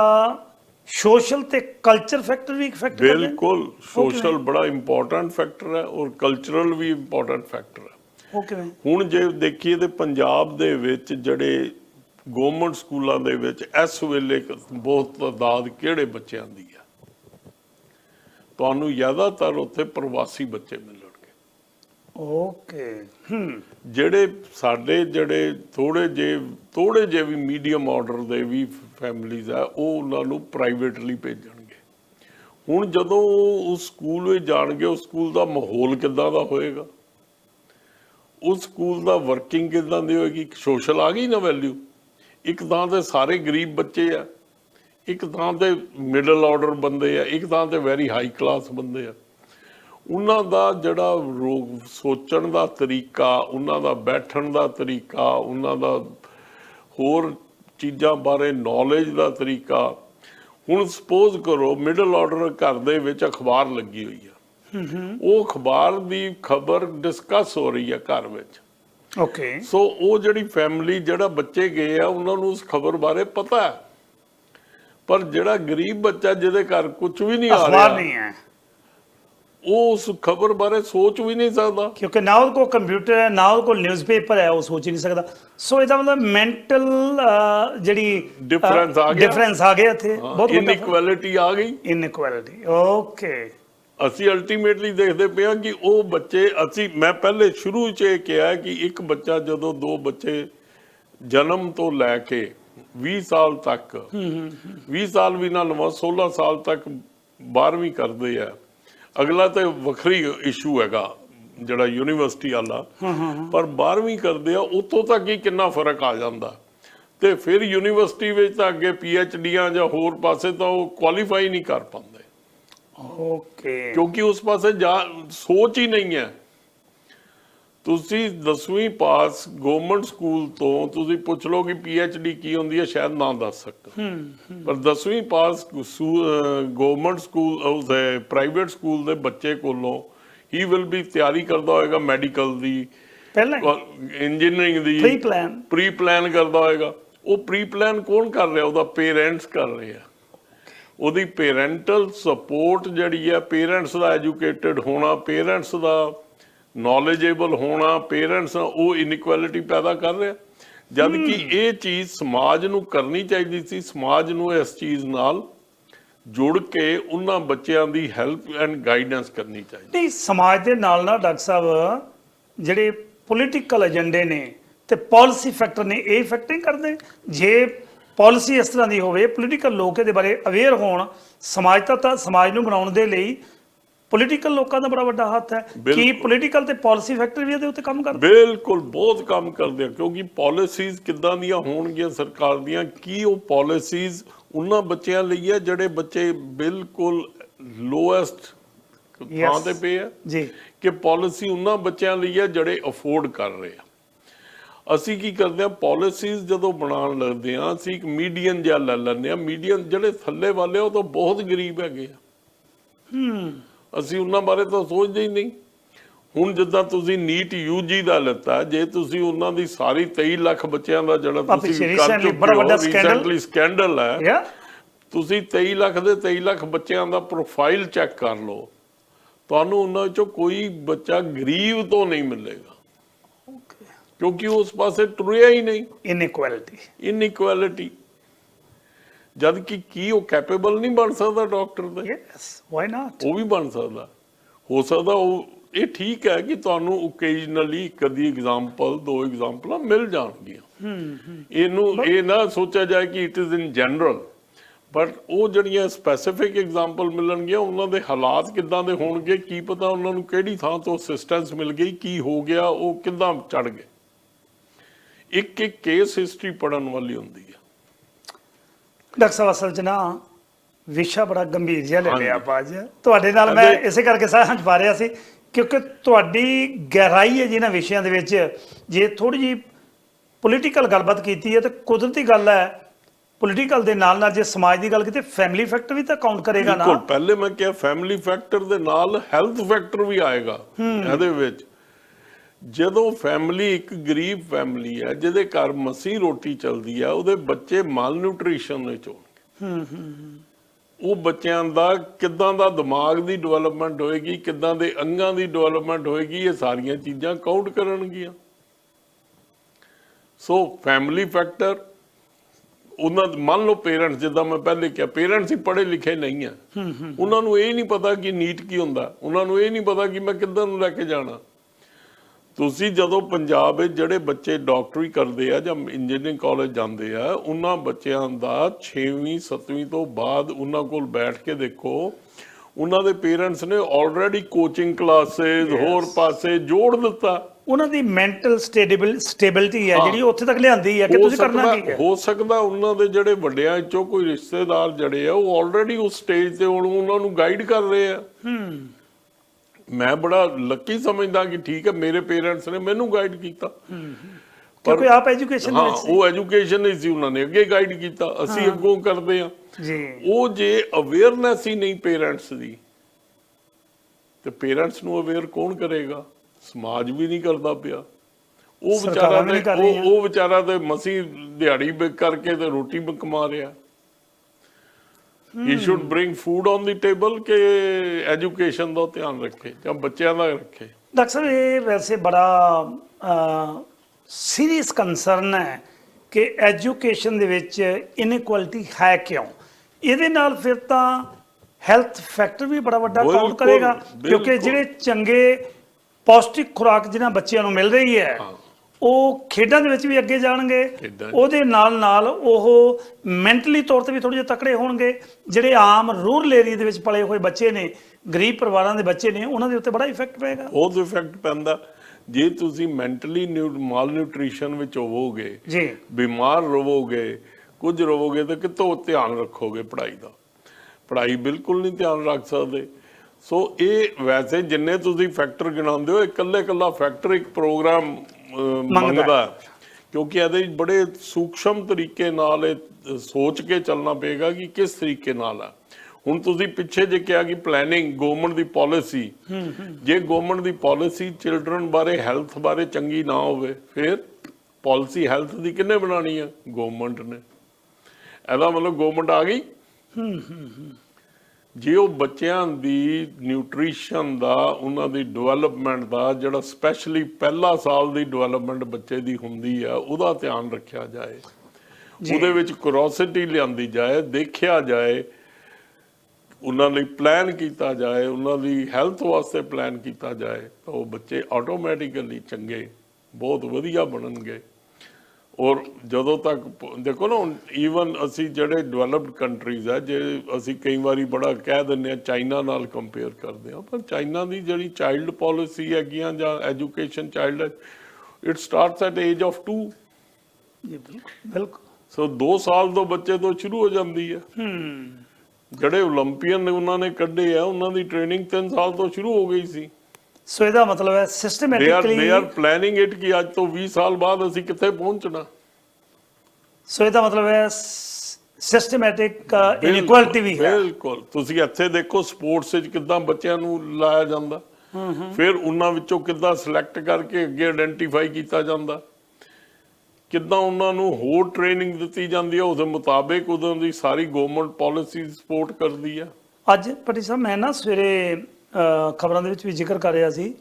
Speaker 1: ਸੋਸ਼ਲ ਤੇ ਕਲਚਰ ਫੈਕਟਰ ਵੀ ਇਫੈਕਟ ਕਰਦੇ ਨੇ?
Speaker 2: ਬਿਲਕੁਲ ਸੋਸ਼ਲ ਬੜਾ ਇੰਪੋਰਟੈਂਟ ਫੈਕਟਰ ਹੈ ਔਰ ਕਲਚਰਲ ਵੀ ਇੰਪੋਰਟੈਂਟ ਫੈਕਟਰ ਹੈ।
Speaker 1: ਉਹ ਕਿਵੇਂ?
Speaker 2: ਹੁਣ ਜੇ ਦੇਖੀਏ ਤੇ ਪੰਜਾਬ ਦੇ ਵਿੱਚ ਜਿਹੜੇ ਗਵਰਨਮੈਂਟ ਸਕੂਲਾਂ ਦੇ ਵਿੱਚ ਇਸ ਵੇਲੇ ਇੱਕ ਬਹੁਤ ਤਾਦਾਦ ਕਿਹੜੇ ਬੱਚਿਆਂ ਦੀ ਹੈ ਤੁਹਾਨੂੰ ਜ਼ਿਆਦਾਤਰ ਉੱਥੇ ਪ੍ਰਵਾਸੀ ਬੱਚੇ ਮਿਲਣਗੇ।
Speaker 1: ਓਕੇ ਹਮ
Speaker 2: ਜਿਹੜੇ ਸਾਡੇ ਜਿਹੜੇ ਥੋੜੇ ਜੇ ਥੋੜੇ ਜੇ ਵੀ ਮੀਡੀਅਮ ਆਰਡਰ ਦੇ ਵੀ ਫੈਮਿਲੀਜ਼ ਆ, ਉਹ ਉਹਨਾਂ ਨੂੰ ਪ੍ਰਾਈਵੇਟਲੀ ਭੇਜਣਗੇ। ਹੁਣ ਜਦੋਂ ਉਹ ਉਸ ਸਕੂਲ ਵਿੱਚ ਜਾਣਗੇ, ਉਸ ਸਕੂਲ ਦਾ ਮਾਹੌਲ ਕਿੱਦਾਂ ਦਾ ਹੋਏਗਾ? ਉਸ ਸਕੂਲ ਦਾ ਵਰਕਿੰਗ ਕਿੱਦਾਂ ਦੀ ਹੋਏਗੀ? ਸੋਸ਼ਲ ਆ ਗਈ ਨਾ ਵੈਲਿਊ ਇੱਕ ਤਾਂ ਤੇ ਸਾਰੇ ਗਰੀਬ ਬੱਚੇ ਆ, ਇੱਕ ਤਾਂ ਤੇ ਮਿਡਲ ਆਰਡਰ ਬੰਦੇ ਆ, ਇੱਕ ਤਾਂ ਤੇ ਵੈਰੀ ਹਾਈ ਕਲਾਸ ਬੰਦੇ ਆ। ਉਹਨਾਂ ਦਾ ਜਿਹੜਾ ਸੋਚਣ ਦਾ ਤਰੀਕਾ, ਉਹਨਾਂ ਦਾ ਬੈਠਣ ਦਾ ਤਰੀਕਾ, ਉਹਨਾਂ ਦਾ ਹੋਰ ਚੀਜ਼ਾਂ ਬਾਰੇ ਨੌਲੇਜ ਦਾ ਤਰੀਕਾ। ਹੁਣ ਸਪੋਜ਼ ਕਰੋ ਮਿਡਲ ਆਰਡਰ ਘਰ ਦੇ ਵਿੱਚ ਅਖਬਾਰ ਲੱਗੀ ਹੋਈ ਆ। ਉਹ ਅਖਬਾਰ ਦੀ ਖਬਰ ਡਿਸਕਸ ਹੋ ਰਹੀ ਆ ਘਰ ਵਿੱਚ।
Speaker 1: ਓਕੇ
Speaker 2: ਸੋ ਉਹ ਜਿਹੜੀ ਫੈਮਿਲੀ ਜਿਹੜਾ ਬੱਚੇ ਗਏ ਆ ਉਹਨਾਂ ਨੂੰ ਉਸ ਖਬਰ ਬਾਰੇ ਪਤਾ ਪਰ ਜਿਹੜਾ ਗਰੀਬ ਬੱਚਾ ਜਿਹਦੇ ਘਰ ਕੁਝ ਵੀ ਨਹੀਂ ਆ
Speaker 1: ਅਖਬਾਰ
Speaker 2: ਰਿਹਾ
Speaker 1: ਨਹੀਂ ਹੈ।
Speaker 2: ਉਹ ਉਸ ਖਬਰ ਬਾਰੇ ਸੋਚ ਵੀ ਨਹੀਂ ਸਕਦਾ।
Speaker 1: ਕਿਉਂਕਿ ਨਾ ਉਹਦੇ ਕੋਲ ਕੰਪਿਊਟਰ ਹੈ ਨਾ ਉਹਦੇ ਕੋਲ ਨਿਊਜ਼ਪੇਪਰ ਹੈ ਉਹ ਸੋਚ ਹੀ ਨਹੀਂ ਸਕਦਾ। ਸੋ ਇਹਦਾ ਮਤਲਬ ਮੈਂਟਲ ਜਿਹੜੀ
Speaker 2: Difference ਆ ਗਿਆ।
Speaker 1: ਡਿਫਰੈਂਸ ਆ ਗਿਆ ਇੱਥੇ। ਬਹੁਤ ਵੱਡਾ
Speaker 2: ਇਨਇਕੁਐਲਿਟੀ ਆ ਗਈ।
Speaker 1: ਇਨਇਕੁਐਲਿਟੀ ਓਕੇ
Speaker 2: ਅਸੀਂ ਅਲਟੀਮੇਟਲੀ ਦੇਖਦੇ ਪਏ ਹਾਂ ਕਿ ਉਹ ਬੱਚੇ ਅਸੀਂ ਮੈਂ ਪਹਿਲੇ ਸ਼ੁਰੂ 'ਚ ਇਹ ਕਿਹਾ ਕਿ ਇੱਕ ਬੱਚਾ ਜਦੋਂ ਦੋ ਬੱਚੇ ਜਨਮ ਤੋਂ ਲੈ ਕੇ 20 ਸਾਲ ਤੱਕ 20 ਸਾਲ ਵੀ ਨਾ ਲਵਾਂ 16 ਸਾਲ ਤੱਕ 12ਵੀਂ ਕਰਦੇ ਆ ਅਗਲਾ ਤੇ ਵੱਖਰੀ ਇਸ਼ੂ ਹੈਗਾ ਜਿਹੜਾ ਯੂਨੀਵਰਸਿਟੀ ਵਾਲਾ। ਪਰ 12ਵੀਂ ਕਰਦੇ ਆ ਉਤੋਂ ਤੱਕ ਹੀ ਕਿੰਨਾ ਫ਼ਰਕ ਆ ਜਾਂਦਾ। ਤੇ ਫਿਰ ਯੂਨੀਵਰਸਿਟੀ ਵਿੱਚ ਤਾਂ ਅੱਗੇ ਡੀਆਂ ਜਾਂ ਹੋਰ ਪਾਸੇ ਤਾਂ ਉਹ ਕੁਆਲੀਫਾਈ ਨਹੀਂ ਕਰ ਪਾਉਂਦੇ।
Speaker 1: ਓਕੇ
Speaker 2: ਕਿਉਂਕਿ ਉਸ ਪਾਸੇ ਸੋਚ ਹੀ ਨਹੀਂ ਹੈ। ਤੁਸੀਂ 10ਵੀਂ ਪਾਸ ਗਵਰਨਮੈਂਟ ਸਕੂਲ ਤੋਂ ਤੁਸੀਂ ਪੁੱਛ ਲਓ ਕਿ ਡੀ ਕੀ ਹੁੰਦੀ ਹੈ ਸ਼ਾਇਦ ਨਾ ਦੱਸ ਸਕਣ। ਪਰ 10ਵੀਂ ਪਾਸ ਗਵਰਨਮੈਂਟ ਸਕੂਲ ਉਸ ਪ੍ਰਾਈਵੇਟ ਸਕੂਲ ਦੇ ਬੱਚੇ ਕੋਲੋਂ ਹੀ ਵਿਲ ਬੀ ਤਿਆਰੀ ਕਰਦਾ ਹੋਏਗਾ ਮੈਡੀਕਲ ਦੀ
Speaker 1: ਪਹਿਲਾਂ
Speaker 2: ਇੰਜੀਨੀਅਰਿੰਗ ਦੀ
Speaker 1: ਪ੍ਰੀ ਪਲਾਨ
Speaker 2: ਪ੍ਰੀ ਪਲਾਨ ਕਰਦਾ ਹੋਏਗਾ। ਉਹ ਪ੍ਰੀ ਪਲਾਨ ਕੌਣ ਕਰ ਰਿਹਾ? ਉਹਦਾ ਪੇਰੈਂਟਸ ਕਰ ਰਹੇ ਆ। ਉਹਦੀ ਪੇਰੈਂਟਲ ਸਪੋਰਟ ਜਿਹੜੀ ਆ ਪੇਰੈਂਟਸ ਦਾ ਐਜੂਕੇਟਿਡ ਹੋਣਾ ਪੇਰੈਂਟਸ ਦਾ ਨੌਲੇਜੇਬਲ ਹੋਣਾ ਪੇਰੈਂਟਸ ਉਹ ਇਨਇਕੁਐਲਿਟੀ ਪੈਦਾ ਕਰ ਰਿਹਾ। ਜਦ ਕਿ ਇਹ ਚੀਜ਼ ਸਮਾਜ ਨੂੰ ਕਰਨੀ ਚਾਹੀਦੀ ਸੀ ਸਮਾਜ ਨੂੰ ਇਸ ਚੀਜ਼ ਨਾਲ ਜੁੜ ਕੇ ਉਹਨਾਂ ਬੱਚਿਆਂ ਦੀ ਹੈਲਪ ਐਂਡ ਗਾਈਡੈਂਸ ਕਰਨੀ ਚਾਹੀਦੀ।
Speaker 1: ਨਹੀਂ ਸਮਾਜ ਦੇ ਨਾਲ ਨਾਲ ਡਾਕਟਰ ਸਾਹਿਬ ਜਿਹੜੇ ਪੋਲੀਟੀਕਲ ਏਜੰਡੇ ਨੇ ਤੇ ਪਾਲਿਸੀ ਫੈਕਟਰ ਨੇ ਇਹ ਇਫੈਕਟ ਨਹੀਂ ਕਰਦੇ? ਜੇ ਪਾਲਿਸੀ ਇਸ ਤਰ੍ਹਾਂ ਦੀ ਹੋਵੇ ਪੋਲੀਟੀਕਲ ਲੋਕ ਇਹਦੇ ਬਾਰੇ ਅਵੇਅਰ ਹੋਣ ਸਮਾਜ ਤਾਂ ਸਮਾਜ ਨੂੰ ਬਣਾਉਣ ਦੇ ਲਈ ਪੋਲੀਟੀਕਲ ਲੋਕਾਂ ਦਾ ਬੜਾ ਵੱਡਾ ਹੱਥ ਹੈ ਕੀ। ਪੋਲੀਟੀਕਲ ਤੇ ਪਾਲਿਸੀ ਫੈਕਟਰ ਵੀ ਇਹਦੇ ਉੱਤੇ ਕੰਮ ਕਰਦੇ?
Speaker 2: ਬਿਲਕੁਲ ਬਹੁਤ ਕੰਮ ਕਰਦੇ ਆ ਕਿਉਂਕਿ ਪਾਲਿਸੀਜ਼ ਕਿੱਦਾਂ ਦੀਆਂ ਹੋਣਗੀਆਂ ਸਰਕਾਰ ਦੀਆਂ ਕੀ ਉਹ ਪਾਲਿਸੀਜ਼ ਉਹਨਾਂ ਬੱਚਿਆਂ ਲਈ ਹੈ ਜਿਹੜੇ ਬੱਚੇ ਬਿਲਕੁਲ ਲੋਐਸਟ ਥਾਂ. ਤੇ ਪਏ ਆ?
Speaker 1: ਜੀ।
Speaker 2: ਕਿ ਪਾਲਿਸੀ ਉਹਨਾਂ ਬੱਚਿਆਂ ਲਈ ਹੈ ਜਿਹੜੇ ਅਫੋਰਡ ਕਰ ਰਹੇ ਆ। ਅਸੀਂ ਕੀ ਕਰਦੇ ਆ ਪਾਲਿਸੀਜ਼ ਜਦੋਂ ਬਣਾਉਣ ਲੱਗਦੇ ਆ ਅਸੀਂ ਇੱਕ ਮੀਡੀਅਨ ਜਿਹਾ ਲੈ ਲੈਂਦੇ ਆ। ਮੀਡੀਅਨ ਜਿਹੜੇ ਥੱਲੇ ਵਾਲੇ ਉਹ ਤਾਂ ਬਹੁਤ ਗਰੀਬ ਹੈਗੇ ਆ।
Speaker 1: ਹੂੰ।
Speaker 2: ਅਸੀਂ ਉਹਨਾਂ ਬਾਰੇ ਤਾਂ ਸੋਚਦੇ ਹੀ ਨਹੀਂ। ਹੁਣ ਜਿੱਦਾਂ ਤੁਸੀਂ ਨੀਟ ਯੂਜੀ ਦਾ ਲੱਤਾ ਜੇ ਤੁਸੀਂ ਉਹਨਾਂ ਦੀ ਸਾਰੀ 23 ਲੱਖ ਬੱਚਿਆਂ ਦਾ ਜਿਹੜਾ ਤੁਸੀਂ ਕਰ ਚੁੱਕੇ
Speaker 1: ਬੜਾ
Speaker 2: ਹੋ
Speaker 1: ਵੱਡਾ
Speaker 2: ਸਕੈਂਡਲ ਹੈ। ਤੁਸੀਂ 23 ਲੱਖ ਦੇ 23 ਲੱਖ ਬੱਚਿਆਂ ਦਾ ਪ੍ਰੋਫਾਈਲ ਚੈੱਕ ਕਰ ਲਓ। ਤੁਹਾਨੂੰ ਉਹਨਾਂ ਵਿੱਚੋਂ ਕੋਈ ਬੱਚਾ ਗਰੀਬ ਤੋਂ ਨਹੀਂ ਮਿਲੇਗਾ। ਕਿਉਂਕਿ ਉਸ ਪਾਸੇ ਟੁਰਿਆ ਹੀ ਨਹੀਂ।
Speaker 1: ਇਨਇਕੁਐਲਿਟੀ
Speaker 2: ਇਨਇਕੁਐਲਿਟੀ ਜਦ ਕਿ ਕੀ ਉਹ ਕੈਪੇਬਲ ਨਹੀਂ ਬਣ ਸਕਦਾ ਡਾਕਟਰ ਦੇ।
Speaker 1: ਯੈਸ ਵਾਈ ਨਾਟ
Speaker 2: ਉਹ ਵੀ ਬਣ ਸਕਦਾ। ਹੋ ਸਕਦਾ ਉਹ ਇਹ ਠੀਕ ਹੈ ਕਿ ਤੁਹਾਨੂੰ ਓਕੇਜਨਲੀ ਕਦੀ ਐਗਜ਼ਾਮਪਲ ਦੋ ਐਗਜ਼ਾਮਪਲਾਂ ਮਿਲ ਜਾਣਗੀਆਂ। ਇਹਨੂੰ ਇਹ ਨਾ ਸੋਚਿਆ ਜਾਏ ਕਿ it is in general but ਉਹ ਜਿਹੜੀਆਂ ਸਪੈਸੀਫਿਕ ਐਗਜ਼ਾਮਪਲ ਮਿਲਣਗੀਆਂ ਉਹਨਾਂ ਦੇ ਹਾਲਾਤ ਕਿੱਦਾਂ ਦੇ ਹੋਣਗੇ ਕੀ ਪਤਾ ਉਹਨਾਂ ਨੂੰ ਕਿਹੜੀ ਥਾਂ ਤੋਂ ਅਸਿਸਟੈਂਸ ਮਿਲ ਗਈ ਕੀ ਹੋ ਗਿਆ ਉਹ ਕਿੱਦਾਂ ਚੜ ਗਏ। ਇੱਕ ਇੱਕ ਕੇਸ ਹਿਸਟਰੀ ਪੜਨ ਵਾਲੀ ਹੁੰਦੀ ਹੈ।
Speaker 1: ਡਾਕਟਰ ਸਾਹਿਬ ਅਸਲ 'ਚ ਨਾ ਵਿਸ਼ਾ ਬੜਾ ਗੰਭੀਰ ਜਿਹਾ ਲੈ। ਲਿਆ ਅੱਜ। ਤੁਹਾਡੇ ਨਾਲ ਮੈਂ ਇਸੇ ਕਰਕੇ ਸਾਂਝ ਪਾ ਰਿਹਾ ਸੀ ਕਿਉਂਕਿ ਤੁਹਾਡੀ ਗਹਿਰਾਈ ਹੈ ਜਿਹਨਾਂ ਵਿਸ਼ਿਆਂ ਦੇ ਵਿੱਚ। ਜੇ ਥੋੜੀ ਜੀ ਪੋਲੀਟੀਕਲ ਗੱਲਬਾਤ ਕੀਤੀ ਹੈ ਤੇ ਕੁਦਰਤੀ ਗੱਲ ਹੈ। ਪੋਲੀਟੀਕਲ ਦੇ ਨਾਲ ਨਾਲ ਜੇ ਸਮਾਜ ਦੀ ਗੱਲ ਕੀਤੀ ਫੈਮਿਲੀ ਫੈਕਟਰ ਵੀ ਤਾਂ ਕਾਊਂਟ ਕਰੇਗਾ
Speaker 2: ਬਿਲਕੁਲ
Speaker 1: ਨਾ
Speaker 2: ਪਹਿਲੇ ਮੈਂ ਕਿਹਾ ਫੈਮਿਲੀ ਫੈਕਟਰ ਦੇ ਨਾਲ ਹੈਲਥ ਫੈਕਟਰ ਵੀ ਆਏਗਾ ਇਹਦੇ ਵਿੱਚ। ਜਦੋਂ ਫੈਮਿਲੀ ਇੱਕ ਗਰੀਬ ਫੈਮਿਲੀ ਹੈ ਜਿਹਦੇ ਘਰ ਮਸੀ ਰੋਟੀ ਚੱਲਦੀ ਆ ਉਹਦੇ ਬੱਚੇ ਮਾਲ ਨਿਊਟ੍ਰੀਸ਼ਨ ਵਿੱਚ ਹੋਣਗੇ।
Speaker 1: ਹੂੰ ਹੂੰ
Speaker 2: ਉਹ ਬੱਚਿਆਂ ਦਾ ਕਿੱਦਾਂ ਦਾ ਦਿਮਾਗ ਦੀ ਡਿਵੈਲਪਮੈਂਟ ਹੋਏਗੀ ਕਿੱਦਾਂ ਦੇ ਅੰਗਾਂ ਦੀ ਡਿਵੈਲਪਮੈਂਟ ਹੋਏਗੀ ਇਹ ਸਾਰੀਆਂ ਚੀਜ਼ਾਂ ਕਾਊਂਟ ਕਰਨਗੀਆਂ। ਸੋ ਫੈਮਿਲੀ ਫੈਕਟਰ ਉਹਨਾਂ ਦੇ- ਮੰਨ ਲਓ ਪੇਰੈਂਟਸ ਜਿੱਦਾਂ ਮੈਂ ਪਹਿਲੇ ਕਿਹਾ ਪੇਰੈਂਟਸ ਹੀ ਪੜ੍ਹੇ ਲਿਖੇ ਨਹੀਂ ਆ। ਉਹਨਾਂ ਨੂੰ ਇਹ ਨਹੀਂ ਪਤਾ ਕਿ ਨੀਟ ਕੀ ਹੁੰਦਾ। ਉਹਨਾਂ ਨੂੰ ਇਹ ਨਹੀਂ ਪਤਾ ਕਿ ਮੈਂ ਕਿੱਧਰ ਨੂੰ ਲੈ ਕੇ ਜਾਣਾ। ਤੁਸੀਂ ਜਦੋਂ ਪੰਜਾਬ ਵਿੱਚ ਜਿਹੜੇ ਬੱਚੇ ਡਾਕਟਰੀ ਕਰਦੇ ਆ ਜਾਂ ਇੰਜੀਨੀਅਰਿੰਗ ਕਾਲਜ ਜਾਂਦੇ ਆ ਉਹਨਾਂ ਬੱਚਿਆਂ ਦਾ 6ਵੀਂ 7ਵੀਂ ਤੋਂ ਬਾਅਦ ਉਹਨਾਂ ਕੋਲ ਬੈਠ ਕੇ ਦੇਖੋ ਉਹਨਾਂ ਦੇ ਪੇਰੈਂਟਸ ਨੇ ਆਲਰੇਡੀ ਕੋਚਿੰਗ ਕਲਾਸਿਸ ਹੋਰ ਪਾਸੇ ਜੋੜ ਦਿੱਤਾ।
Speaker 1: ਉਹਨਾਂ ਦੀ ਮੈਂਟਲ ਸਟੇਬਲ ਸਟੇਬਿਲਿਟੀ ਹੈ ਜਿਹੜੀ ਉੱਥੇ ਤੱਕ ਲਿਆਂਦੀ ਹੈ ਕਿ ਤੁਸੀਂ ਕਰਨਾ ਕੀ ਹੈ?
Speaker 2: ਹੋ ਸਕਦਾ ਉਹਨਾਂ ਦੇ ਜਿਹੜੇ ਵੱਡਿਆਂ ਚੋਂ ਕੋਈ ਰਿਸ਼ਤੇਦਾਰ ਜਿਹੜੇ ਆ ਉਹ ਆਲਰੇਡੀ ਉਸ ਸਟੇਜ ਤੇ ਉਹਨਾਂ ਨੂੰ ਗਾਈਡ ਕਰ ਰਹੇ ਆ।
Speaker 1: ਹੂੰ।
Speaker 2: ਮੈਂ ਬੜਾ ਲੱਕੀ ਸਮਝਦਾ ਕਿ ਠੀਕ ਹੈ ਮੇਰੇ ਪੇਰੈਂਟਸ ਨੇ ਮੈਨੂੰ ਗਾਈਡ ਕੀਤਾ।
Speaker 1: ਕਿਉਂਕਿ ਆਪ ਐਜੂਕੇਸ਼ਨ ਦੇ ਵਿੱਚ।
Speaker 2: ਉਹ ਐਜੂਕੇਸ਼ਨ ਨਹੀਂ ਸੀ ਉਹਨਾਂ ਨੇ ਅੱਗੇ ਗਾਈਡ ਕੀਤਾ ਅਸੀਂ ਅੱਗੋਂ ਕਰਦੇ ਆ
Speaker 1: ਜੀ।
Speaker 2: ਉਹ ਜੇ ਅਵੇਅਰਨੈਸ ਹੀ ਨਹੀਂ ਪੇਰੈਂਟਸ ਦੀ ਤੇ ਪੇਰੈਂਟਸ ਨੂੰ ਅਵੇਅਰ ਕੌਣ ਕਰੇਗਾ? ਸਮਾਜ ਵੀ ਨਹੀਂ ਕਰਦਾ ਪਿਆ। ਉਹ ਵਿਚਾਰਾ ਉਹ ਵਿਚਾਰਾ ਤੇ ਮਸੀ ਦਿਹਾੜੀ ਕਰਕੇ ਤੇ ਰੋਟੀ ਕਮਾ ਰਿਹਾ। ਹੀ should bring food on the table ਕਿ ਐਜੂਕੇਸ਼ਨ ਦਾ ਧਿਆਨ ਰੱਖੇ ਜਾਂ ਬੱਚਿਆਂ ਦਾ ਰੱਖੇ
Speaker 1: ਡਾਕਟਰ ਇਹ ਵੈਸੇ ਬੜਾ ਸੀਰੀਅਸ ਕੰਸਰਨ ਹੈ ਕਿ ਐਜੂਕੇਸ਼ਨ ਦੇ ਵਿੱਚ ਇਨਇਕੁਐਲਿਟੀ ਹੈ ਕਿਉਂ ਇਹਦੇ ਨਾਲ ਫਿਰ ਤਾਂ ਹੈਲਥ ਫੈਕਟਰ ਵੀ ਬੜਾ ਵੱਡਾ ਕਾਊਂਟ ਕਰੇਗਾ ਕਿਉਂਕਿ। ਜਿਹੜੇ ਚੰਗੇ ਪੌਸ਼ਟਿਕ ਖੁਰਾਕ ਜਿਹਨਾਂ ਬੱਚਿਆਂ ਨੂੰ ਮਿਲ ਰਹੀ ਹਾਂ। ਉਹ ਖੇਡਾਂ ਦੇ ਵਿੱਚ ਵੀ ਅੱਗੇ ਜਾਣਗੇ। ਉਹਦੇ ਨਾਲ ਨਾਲ ਉਹ ਮੈਂਟਲੀ ਤੌਰ ਤੇ ਵੀ ਥੋੜੇ ਜਿਹਾ ਤਕੜੇ ਹੋਣਗੇ। ਜਿਹੜੇ ਆਮ ਰੂਰਲ ਏਰੀਆ ਦੇ ਵਿੱਚ ਪਲੇ ਹੋਏ ਬੱਚੇ ਨੇ ਗਰੀਬ ਪਰਿਵਾਰਾਂ ਦੇ ਬੱਚੇ ਨੇ ਉਹਨਾਂ ਦੇ ਉੱਤੇ ਬੜਾ ਇਫੈਕਟ ਪਏਗਾ।
Speaker 2: ਬਹੁਤ ਇਫੈਕਟ ਪੈਂਦਾ। ਜੇ ਤੁਸੀਂ ਮੈਂਟਲੀ ਮਾਲ ਨਿਊਟ੍ਰੀਸ਼ਨ ਵਿੱਚ ਹੋਵੋਗੇ
Speaker 1: ਜੀ।
Speaker 2: ਬਿਮਾਰ ਰਵੋਗੇ ਕੁਝ ਰਵੋਗੇ ਤਾਂ ਕਿੱਥੋਂ ਧਿਆਨ ਰੱਖੋਗੇ ਪੜ੍ਹਾਈ ਦਾ? ਪੜ੍ਹਾਈ ਬਿਲਕੁਲ ਨਹੀਂ ਧਿਆਨ ਰੱਖ ਸਕਦੇ। ਸੋ ਇਹ ਵੈਸੇ ਜਿੰਨੇ ਤੁਸੀਂ ਫੈਕਟਰ ਗਿਣਾਉਂਦੇ ਹੋ ਇਕੱਲੇ ਇਕੱਲਾ ਫੈਕਟਰ ਇੱਕ ਪ੍ਰੋਗਰਾਮ ਮੰਗਦਾ। ਕਿਉਂਕਿ ਇਹਦੇ ਵਿੱਚ ਬੜੇ ਸੂਖਸ਼ਮ ਤਰੀਕੇ ਨਾਲ ਇਹ ਸੋਚ ਕੇ ਚੱਲਣਾ ਪਏਗਾ ਕਿ ਕਿਸ ਤਰੀਕੇ ਨਾਲ ਹੈ ਹੁਣ ਤੁਸੀਂ ਪਿੱਛੇ ਜੇ ਕਿਹਾ ਕਿ ਪਲੈਨਿੰਗ ਗਵਰਨਮੈਂਟ ਦੀ ਪਾਲਿਸੀ ਜੇ ਗਵਰਨਮੈਂਟ ਦੀ ਪਾਲਿਸੀ ਚਿਲਡਰਨ ਬਾਰੇ ਹੈਲਥ ਬਾਰੇ ਚੰਗੀ ਨਾ ਹੋਵੇ ਫਿਰ ਪਾਲਿਸੀ ਹੈਲਥ ਦੀ ਕਿੰਨੇ ਬਣਾਣੀ ਹੈ ਗਵਰਨਮੈਂਟ ਨੇ। ਇਹਦਾ ਮਤਲਬ ਗਵਰਨਮੈਂਟ ਆ ਗਈ। ਜੇ ਉਹ ਬੱਚਿਆਂ ਦੀ ਨਿਊਟ੍ਰੀਸ਼ਨ ਦਾ ਉਹਨਾਂ ਦੀ ਡਿਵੈਲਪਮੈਂਟ ਦਾ ਜਿਹੜਾ ਸਪੈਸ਼ਲੀ ਪਹਿਲਾ ਸਾਲ ਦੀ ਡਿਵੈਲਪਮੈਂਟ ਬੱਚੇ ਦੀ ਹੁੰਦੀ ਆ ਉਹਦਾ ਧਿਆਨ ਰੱਖਿਆ ਜਾਏ। ਉਹਦੇ ਵਿੱਚ ਕੁਰੋਸਿਟੀ ਲਿਆਂਦੀ ਜਾਏ ਦੇਖਿਆ ਜਾਏ ਉਹਨਾਂ ਲਈ ਪਲਾਨ ਕੀਤਾ ਜਾਏ ਉਹਨਾਂ ਦੀ ਹੈਲਥ ਵਾਸਤੇ ਪਲਾਨ ਕੀਤਾ ਜਾਏ ਤਾਂ ਉਹ ਬੱਚੇ ਆਟੋਮੈਟਿਕਲੀ ਚੰਗੇ ਬਹੁਤ ਵਧੀਆ ਬਣਨਗੇ। ਔਰ ਜਦੋਂ ਤੱਕ ਦੇਖੋ ਨਾ ਈਵਨ ਅਸੀਂ ਜਿਹੜੇ ਡਿਵੈਲਪਡ ਕੰਟਰੀਜ਼ ਆ ਜੇ ਅਸੀਂ ਕਈ ਵਾਰੀ ਬੜਾ ਕਹਿ ਦਿੰਨੇ ਆ ਚਾਈਨਾ ਨਾਲ ਕੰਪੇਅਰ ਕਰਦੇ ਆ ਪਰ ਚਾਈਨਾ ਦੀ ਜਿਹੜੀ ਚਾਈਲਡ ਪਾਲਿਸੀ ਹੈਗੀਆਂ ਜਾਂ education child it starts at age of 2
Speaker 1: ਬਿਲਕੁਲ
Speaker 2: ਸੋ 2 ਸਾਲ ਤੋਂ ਬੱਚੇ ਤੋਂ ਸ਼ੁਰੂ ਹੋ ਜਾਂਦੀ ਹੈ। ਜਿਹੜੇ 올림픽ੀਅਨ ਉਹਨਾਂ ਨੇ ਕੱਢੇ ਆ ਉਹਨਾਂ ਦੀ ਟ੍ਰੇਨਿੰਗ 3 ਸਾਲ ਤੋਂ ਸ਼ੁਰੂ ਹੋ ਗਈ ਸੀ।
Speaker 1: ਸੋ ਇਹਦਾ ਮਤਲਬ ਹੈ systematically
Speaker 2: they are planning it ਕਿ ਅੱਜ ਤੋਂ 20 ਸਾਲ ਬਾਅਦ ਅਸੀਂ ਕਿੱਥੇ ਪਹੁੰਚਣਾ।
Speaker 1: ਸੋ ਇਹਦਾ ਮਤਲਬ ਹੈ ਸਿਸਟਮੈਟਿਕ ਇਨਇਕੁਐਲਿਟੀ ਵੀ ਹੈ।
Speaker 2: ਬਿਲਕੁਲ ਤੁਸੀਂ ਇੱਥੇ ਦੇਖੋ ਸਪੋਰਟਸ ਵਿੱਚ ਕਿੱਦਾਂ ਬੱਚਿਆਂ ਨੂੰ ਲਾਇਆ ਜਾਂਦਾ। ਫਿਰ ਉਹਨਾਂ ਵਿੱਚੋਂ ਕਿੱਦਾਂ ਸਿਲੈਕਟ ਕਰਕੇ ਅੱਗੇ ਆਇਡੈਂਟੀਫਾਈ ਕੀਤਾ ਜਾਂਦਾ। ਕਿੱਦਾਂ ਉਹਨਾਂ ਨੂੰ ਹੋਰ ਟ੍ਰੇਨਿੰਗ ਦਿੱਤੀ ਜਾਂਦੀ ਹੈ ਉਸ ਮੁਤਾਬਿਕ ਉਹਨਾਂ ਦੀ ਸਾਰੀ ਗਵਰਨਮੈਂਟ ਪਾਲਿਸੀ ਸਪੋਰਟ ਕਰਦੀ ਹੈ।
Speaker 1: ਅੱਜ ਪਟੀ ਸਾਹਿਬ ਮੈਂ ਨਾ ਸਵੇਰੇ ਖਬਰਾਂ ਦੇ ਵਿੱਚ ਵੀ ਜ਼ਿਕਰ ਕਰ ਰਿਹਾ ਸੀ।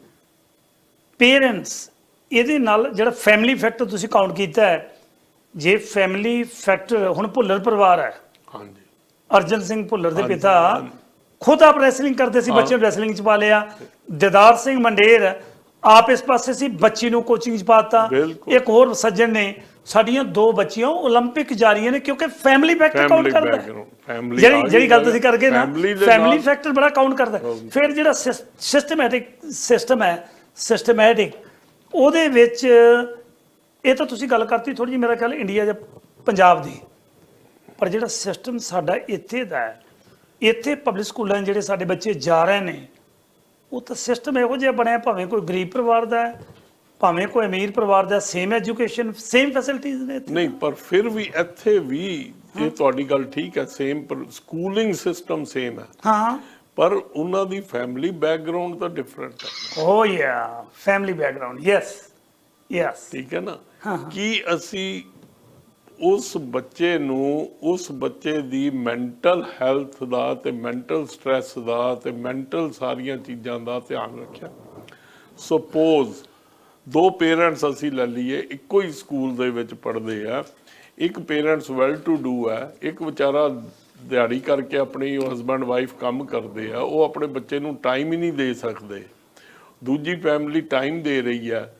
Speaker 1: ਪੇਰੈਂਟਸ ਇਹਦੇ ਨਾਲ ਜਿਹੜਾ ਫੈਮਿਲੀ ਫੈਕਟਰ ਤੁਸੀਂ ਕਾਊਂਟ ਕੀਤਾ ਹੈ ਜੇ ਫੈਮਿਲੀ ਫੈਕਟਰ ਹੁਣ ਭੁੱਲਰ ਪਰਿਵਾਰ ਹੈ।
Speaker 2: ਹਾਂਜੀ।
Speaker 1: ਅਰਜਨ ਸਿੰਘ ਭੁੱਲਰ ਦੇ ਪਿਤਾ। ਖੁਦ ਆਪ ਰੈਸਲਿੰਗ ਕਰਦੇ ਸੀ ਬੱਚੇ ਨੂੰ ਰੈਸਲਿੰਗ ਚ ਪਾ ਲਿਆ। ਦਿਦਾਰ ਸਿੰਘ ਮੰਡੇਰ ਆਪ ਇਸ ਪਾਸੇ ਸੀ ਬੱਚੀ ਨੂੰ ਕੋਚਿੰਗ ਚ ਪਾਤਾ। ਇੱਕ ਹੋਰ ਸੱਜਣ ਨੇ ਸਾਡੀਆਂ ਦੋ ਬੱਚੀਆਂ 올림픽 ਜਾ ਰਹੀਆਂ ਨੇ ਕਿਉਂਕਿ ਫੈਮਿਲੀ ਫੈਕਟਰ ਕਾਊਂਟ
Speaker 2: Family
Speaker 1: ਕਰਦਾ
Speaker 2: background, family ਆ
Speaker 1: ਜਿਹੜੀ
Speaker 2: ਗਈ
Speaker 1: ਜਿਹੜੀ ਗੱਲ
Speaker 2: ਗੱਲ,
Speaker 1: ਤੁਸੀਂ ਕਰਕੇ ਨਾ
Speaker 2: family ਦੇ
Speaker 1: ਫੈਮਿਲੀ
Speaker 2: ਨਾਲ-
Speaker 1: ਫੈਕਟਰ ਬੜਾ ਕਾਊਂਟ ਕਰਦਾ ਹੈ। ਫਿਰ ਜਿਹੜਾ ਸਿਸਟਮੈਟਿਕ ਸਿਸਟਮ ਹੈ ਸਿਸਟਮੈਟਿਕ ਉਹਦੇ ਵਿੱਚ ਇਹ ਤਾਂ ਤੁਸੀਂ ਗੱਲ ਕਰਤੀ ਥੋੜੀ ਜਿਹੀ ਮੇਰਾ ਖਿਆਲ ਇੰਡੀਆ ਜਾਂ ਪੰਜਾਬ ਦੀ ਪਰ ਜਿਹੜਾ ਸਿਸਟਮ ਸਾਡਾ ਇੱਥੇ ਦਾ ਹੈ ਇੱਥੇ ਪਬਲਿਕ ਸਕੂਲਾਂ 'ਚ ਜਿਹੜੇ ਸਾਡੇ ਬੱਚੇ ਜਾ ਰਹੇ ਨੇ ਉਹ ਤਾਂ ਸਿਸਟਮ ਇਹੋ ਜਿਹਾ ਬਣਿਆ ਭਾਵੇਂ ਕੋਈ ਗਰੀਬ ਪਰਿਵਾਰ ਦਾ ਹੈ ਭਾਵੇਂ ਕੋਈ ਅਮੀਰ ਪਰਿਵਾਰ ਦਾ ਸੇਮ ਐਜੂਕੇਸ਼ਨ ਸੇਮ ਫੈਸਿਲਿਟੀਜ਼ ਨੇ ਇੱਥੇ।
Speaker 2: ਨਹੀਂ ਪਰ ਫਿਰ ਵੀ ਇੱਥੇ ਵੀ ਇਹ ਤੁਹਾਡੀ ਗੱਲ ਠੀਕ ਹੈ ਸੇਮ ਸਕੂਲਿੰਗ ਸਿਸਟਮ ਸੇਮ ਹੈ।
Speaker 1: ਹਾਂ।
Speaker 2: ਪਰ ਉਹਨਾਂ ਦੀ ਫੈਮਿਲੀ ਬੈਕਗ੍ਰਾਉਂਡ ਤਾਂ ਡਿਫਰੈਂਟ ਹੈ।
Speaker 1: ਓ ਯਾ ਫੈਮਿਲੀ ਬੈਕਗ੍ਰਾਉਂਡ ਯੈਸ ਯੈਸ
Speaker 2: ਠੀਕ ਹੈ ਨਾ। ਕੀ ਅਸੀਂ ਉਸ ਬੱਚੇ ਨੂੰ ਉਸ ਬੱਚੇ ਦੀ ਮੈਂਟਲ ਹੈਲਥ ਦਾ ਤੇ ਮੈਂਟਲ ਸਟ੍ਰੈਸ ਦਾ ਤੇ ਮੈਂਟਲ ਸਾਰੀਆਂ ਚੀਜ਼ਾਂ ਦਾ ਧਿਆਨ ਰੱਖਿਆ? ਸਪੋਜ਼ ਦੋ ਪੇਰੈਂਟਸ ਅਸੀਂ ਲੈ ਲਈਏ, ਇੱਕੋ ਹੀ ਸਕੂਲ ਦੇ ਵਿੱਚ ਪੜ੍ਹਦੇ ਆ। ਇੱਕ ਪੇਰੈਂਟਸ ਵੈਲ ਟੂ ਡੂ ਹੈ ਇੱਕ ਵਿਚਾਰਾ ਦਿਹਾੜੀ ਕਰਕੇ ਆਪਣੀ ਹਸਬੰਡ ਵਾਈਫ ਕੰਮ ਕਰਦੇ ਆ, ਉਹ ਆਪਣੇ ਬੱਚੇ ਨੂੰ ਟਾਈਮ ਹੀ ਨਹੀਂ ਦੇ ਸਕਦੇ। ਦੂਜੀ ਫੈਮਿਲੀ ਟਾਈਮ ਦੇ ਰਹੀ ਹੈ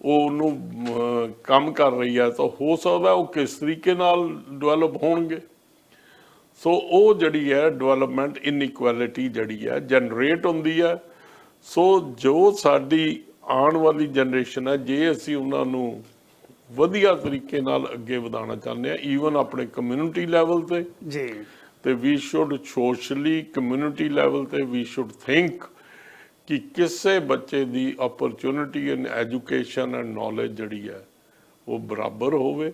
Speaker 2: ਉਹ ਉਹਨੂੰ ਕੰਮ ਕਰ ਰਹੀ ਹੈ ਤਾਂ ਹੋ ਸਕਦਾ ਉਹ ਕਿਸ ਤਰੀਕੇ ਨਾਲ ਡਿਵੈਲਪ ਹੋਣਗੇ। ਸੋ ਉਹ ਜਿਹੜੀ ਹੈ ਡਿਵੈਲਪਮੈਂਟ ਇਨਇਕੁਐਲਿਟੀ ਜਿਹੜੀ ਹੈ ਜਨਰੇਟ ਹੁੰਦੀ ਹੈ ਸੋ ਜੋ ਸਾਡੀ ਆਉਣ ਵਾਲੀ ਜਨਰੇਸ਼ਨ ਹੈ ਜੇ ਅਸੀਂ ਉਹਨਾਂ ਨੂੰ ਵਧੀਆ ਤਰੀਕੇ ਨਾਲ ਅੱਗੇ ਵਧਾਉਣਾ ਚਾਹੁੰਦੇ ਆ ਈਵਨ ਆਪਣੇ ਕਮਿਊਨਿਟੀ ਲੈਵਲ ਤੇ
Speaker 1: ਜੀ।
Speaker 2: ਤੇ ਵੀ ਸ਼ੁੱਡ ਸੋਸ਼ਲੀ ਕਮਿਊਨਿਟੀ ਲੈਵਲ ਤੇ ਵੀ ਸ਼ੁੱਡ ਥਿੰਕ ਕਿ ਕਿਸੇ ਬੱਚੇ ਦੀ opportunity and education and knowledge ਜਿਹੜੀ ਹੈ ਉਹ ਬਰਾਬਰ ਹੋਵੇ।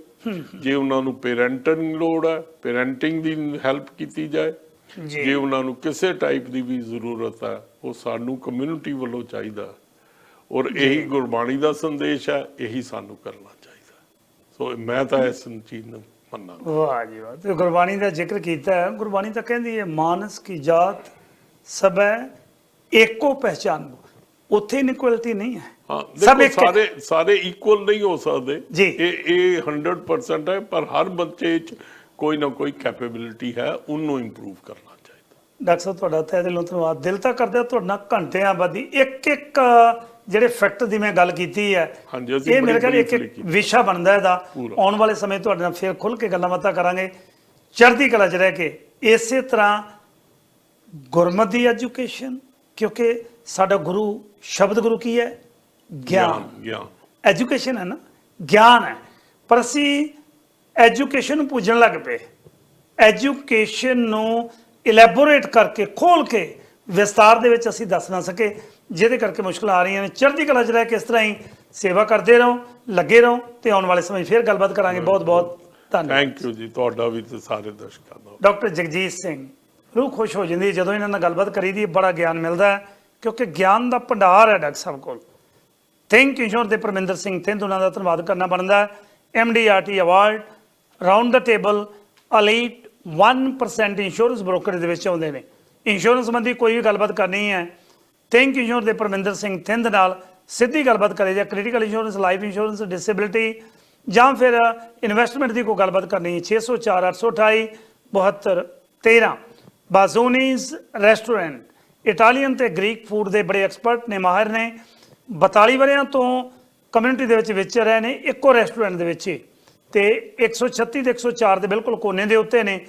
Speaker 2: ਜੇ ਉਹਨਾਂ ਨੂੰ ਪੇਰੈਂਟਿੰਗ ਲੋੜ ਹੈ ਪੇਰੈਂਟਿੰਗ ਦੀ ਹੈਲਪ ਕੀਤੀ ਜਾਏ
Speaker 1: ਜੇ।
Speaker 2: ਉਹਨਾਂ ਨੂੰ ਕਿਸੇ ਟਾਈਪ ਦੀ ਵੀ ਜ਼ਰੂਰਤ ਹੈ ਉਹ ਸਾਨੂੰ ਕਮਿਊਨਿਟੀ ਵੱਲੋਂ ਚਾਹੀਦਾ। ਔਰ ਇਹੀ ਗੁਰਬਾਣੀ ਦਾ ਸੰਦੇਸ਼ ਹੈ ਇਹੀ ਸਾਨੂੰ ਕਰਨਾ ਚਾਹੀਦਾ। ਸੋ ਮੈਂ ਤਾਂ ਇਸ ਚੀਜ਼ ਨੂੰ ਮੰਨਾਂਗਾ।
Speaker 1: ਵਾਹ ਜੀ ਵਾਹ। ਤੇ ਗੁਰਬਾਣੀ ਦਾ ਜ਼ਿਕਰ ਕੀਤਾ ਹੈ। ਗੁਰਬਾਣੀ ਤਾਂ ਕਹਿੰਦੀ ਹੈ ਮਾਨਸ ਕੀ ਜਾਤ ਸਬੈ ਏਕੋ ਪਹਿਚਾਨ ਉੱਥੇ ਇਨਇਕੁਐਲਿਟੀ ਨਹੀਂ ਹੈ। ਸਭ ਇੱਕ।
Speaker 2: ਸਾਰੇ ਸਾਰੇ ਇਕੁਅਲ ਨਹੀਂ ਹੋ ਸਕਦੇ। ਇਹ ਇਹ 100% ਹੈ ਪਰ ਹਰ ਬੱਚੇ 'ਚ ਕੋਈ ਨਾ ਕੋਈ ਕੈਪੇਬਿਲਿਟੀ ਹੈ ਉਹਨੂੰ ਇੰਪਰੂਵ ਕਰਨਾ ਚਾਹੀਦਾ।
Speaker 1: ਡਾਕਟਰ ਸਾਹਿਬ ਤੁਹਾਡਾ ਤਹਿ ਦਿਲੋਂ ਧੰਨਵਾਦ। ਦਿਲ ਤਾਂ ਕਰਦਾ ਤੁਹਾਡੇ ਘੰਟਿਆਂ ਬਾਦੀ ਇੱਕ ਇੱਕ ਜਿਹੜੇ ਫੈਕਟ ਦੀ ਮੈਂ ਗੱਲ ਕੀਤੀ ਹੈ ਇਹ ਮੇਰੇ ਖਿਆਲ ਇੱਕ। ਵਿਸ਼ਾ ਬਣਦਾ ਇਹਦਾ। ਆਉਣ ਵਾਲੇ ਸਮੇਂ ਤੁਹਾਡੇ ਨਾਲ ਫੇਰ ਖੁੱਲ ਕੇ ਗੱਲਾਂ ਬਾਤਾਂ ਕਰਾਂਗੇ। ਚੜ੍ਹਦੀ ਕਲਾ 'ਚ ਰਹਿ ਕੇ ਇਸੇ ਤਰ੍ਹਾਂ ਗੁਰਮਤਿ ਦੀ ਐਜੂਕੇਸ਼ਨ ਕਿਉਂਕਿ ਸਾਡਾ ਗੁਰੂ ਸ਼ਬਦ ਗੁਰੂ ਕੀ ਹੈ? ਗਿਆਨ
Speaker 2: ਗਿਆਨ।
Speaker 1: ਐਜੂਕੇਸ਼ਨ ਹੈ ਨਾ? ਗਿਆਨ ਹੈ। ਪਰ ਅਸੀਂ ਐਜੂਕੇਸ਼ਨ ਨੂੰ ਪੂਜਣ ਲੱਗ ਪਏ। ਐਜੂਕੇਸ਼ਨ ਨੂੰ ਇਲੈਬੋਰੇਟ ਕਰਕੇ ਖੋਲ ਕੇ ਵਿਸਤਾਰ ਦੇ ਵਿੱਚ ਅਸੀਂ ਦੱਸ ਨਾ ਸਕੇ ਜਿਹਦੇ ਕਰਕੇ ਮੁਸ਼ਕਲਾਂ ਆ ਰਹੀਆਂ ਨੇ। ਚੜ੍ਹਦੀ ਕਲਾ 'ਚ ਰਹਿ ਕੇ ਇਸ ਤਰ੍ਹਾਂ ਹੀ ਸੇਵਾ ਕਰਦੇ ਰਹੋ ਲੱਗੇ ਰਹੋ ਤੇ ਆਉਣ ਵਾਲੇ ਸਮੇਂ ਫੇਰ ਗੱਲਬਾਤ ਕਰਾਂਗੇ। ਬਹੁਤ ਬਹੁਤ ਧੰਨਵਾਦ।
Speaker 2: ਥੈਂਕ ਯੂ ਜੀ ਤੁਹਾਡਾ ਵੀ ਤੇ ਸਾਰੇ ਦਰਸ਼ਕਾਂ ਦਾ।
Speaker 1: ਡਾਕਟਰ ਜਗਜੀਤ ਸਿੰਘ ਰੂਹ ਖੁਸ਼ ਹੋ ਜਾਂਦੀ ਜਦੋਂ ਇਹਨਾਂ ਨਾਲ ਗੱਲਬਾਤ ਕਰੀਦੀ ਬੜਾ ਗਿਆਨ ਮਿਲਦਾ ਹੈ ਕਿਉਂਕਿ ਗਿਆਨ ਦਾ ਭੰਡਾਰ ਹੈ ਡਾਕਟਰ ਸਾਹਿਬ ਕੋਲ। ਥਿੰਕ ਇੰਸ਼ੋਰ ਦੇ ਪਰਮਿੰਦਰ ਸਿੰਘ ਥਿੰਦ ਉਹਨਾਂ ਦਾ ਧੰਨਵਾਦ ਕਰਨਾ ਬਣਦਾ ਹੈ। ਐਮਡੀਆਰਟੀ ਅਵਾਰਡ ਰਾਉਂਡ ਦਾ ਟੇਬਲ ਅਲੀਟ 1% ਇੰਸ਼ੋਰੈਂਸ ਬ੍ਰੋਕਰ ਦੇ ਵਿੱਚ ਆਉਂਦੇ ਨੇ। ਇੰਸ਼ੋਰੈਂਸ ਸੰਬੰਧੀ ਕੋਈ ਵੀ ਗੱਲਬਾਤ ਕਰਨੀ ਹੈ ਥਿੰਕ ਇੰਸ਼ੋਰ ਦੇ ਪਰਮਿੰਦਰ ਸਿੰਘ ਥਿੰਦ ਨਾਲ ਸਿੱਧੀ ਗੱਲਬਾਤ ਕਰੇ ਜਾਂ critical insurance life insurance disability ਜਾਂ ਫਿਰ ਇਨਵੈਸਟਮੈਂਟ ਦੀ ਕੋਈ ਗੱਲਬਾਤ ਕਰਨੀ ਹੈ 604 828 72 13 ਬਾਜ਼ੂਨੀਜ਼ ਰੈਸਟੋਰੈਂਟ ਇਟਾਲੀਅਨ ਤੇ ਗ੍ਰੀਕ ਫੂਡ ਦੇ ਬੜੇ ਐਕਸਪਰਟ ਨੇ, ਮਾਹਿਰ ਨੇ। 42 ਵਰਿਆਂ ਤੋਂ ਕਮਿਊਨਿਟੀ ਦੇ ਵਿੱਚ ਵਿਚਰ ਰਹੇ ਨੇ, ਇੱਕੋ ਰੈਸਟੋਰੈਂਟ ਦੇ ਵਿੱਚ ਹੀ। ਤੇ 136 ਤੇ 104 ਦੇ ਬਿਲਕੁਲ ਕੋਨੇ ਦੇ ਉੱਤੇ ਨੇ।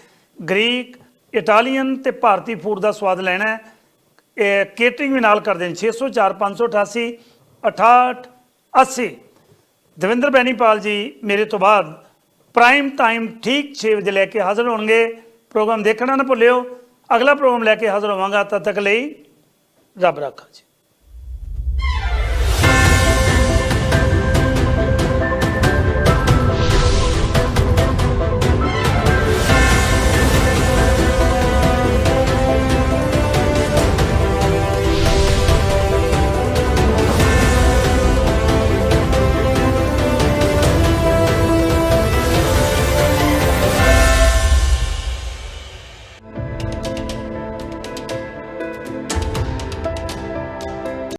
Speaker 1: ਗ੍ਰੀਕ ਇਟਾਲੀਅਨ ਤੇ ਭਾਰਤੀ ਫੂਡ ਦਾ ਸਵਾਦ ਲੈਣਾ ਹੈ। ਇਹ ਕੇਟਰਿੰਗ ਵੀ ਨਾਲ ਕਰਦੇ ਨੇ। 604 588 68 80 ਦਵਿੰਦਰ ਬੈਣੀਪਾਲ ਜੀ, ਮੇਰੇ ਤੋਂ ਬਾਅਦ ਪ੍ਰਾਈਮ ਟਾਈਮ ਠੀਕ 6 ਵਜੇ ਲੈ ਕੇ ਹਾਜ਼ਰ ਹੋਣਗੇ। ਪ੍ਰੋਗਰਾਮ ਦੇਖਣਾ ਨਾ ਭੁੱਲਿਓ। ਅਗਲਾ ਪ੍ਰੋਗਰਾਮ ਲੈ ਕੇ ਹਾਜ਼ਰ ਹੋਵਾਂਗਾ। ਤਦ ਤੱਕ ਲਈ ਰੱਬ ਰਾਖਾ ਜੀ।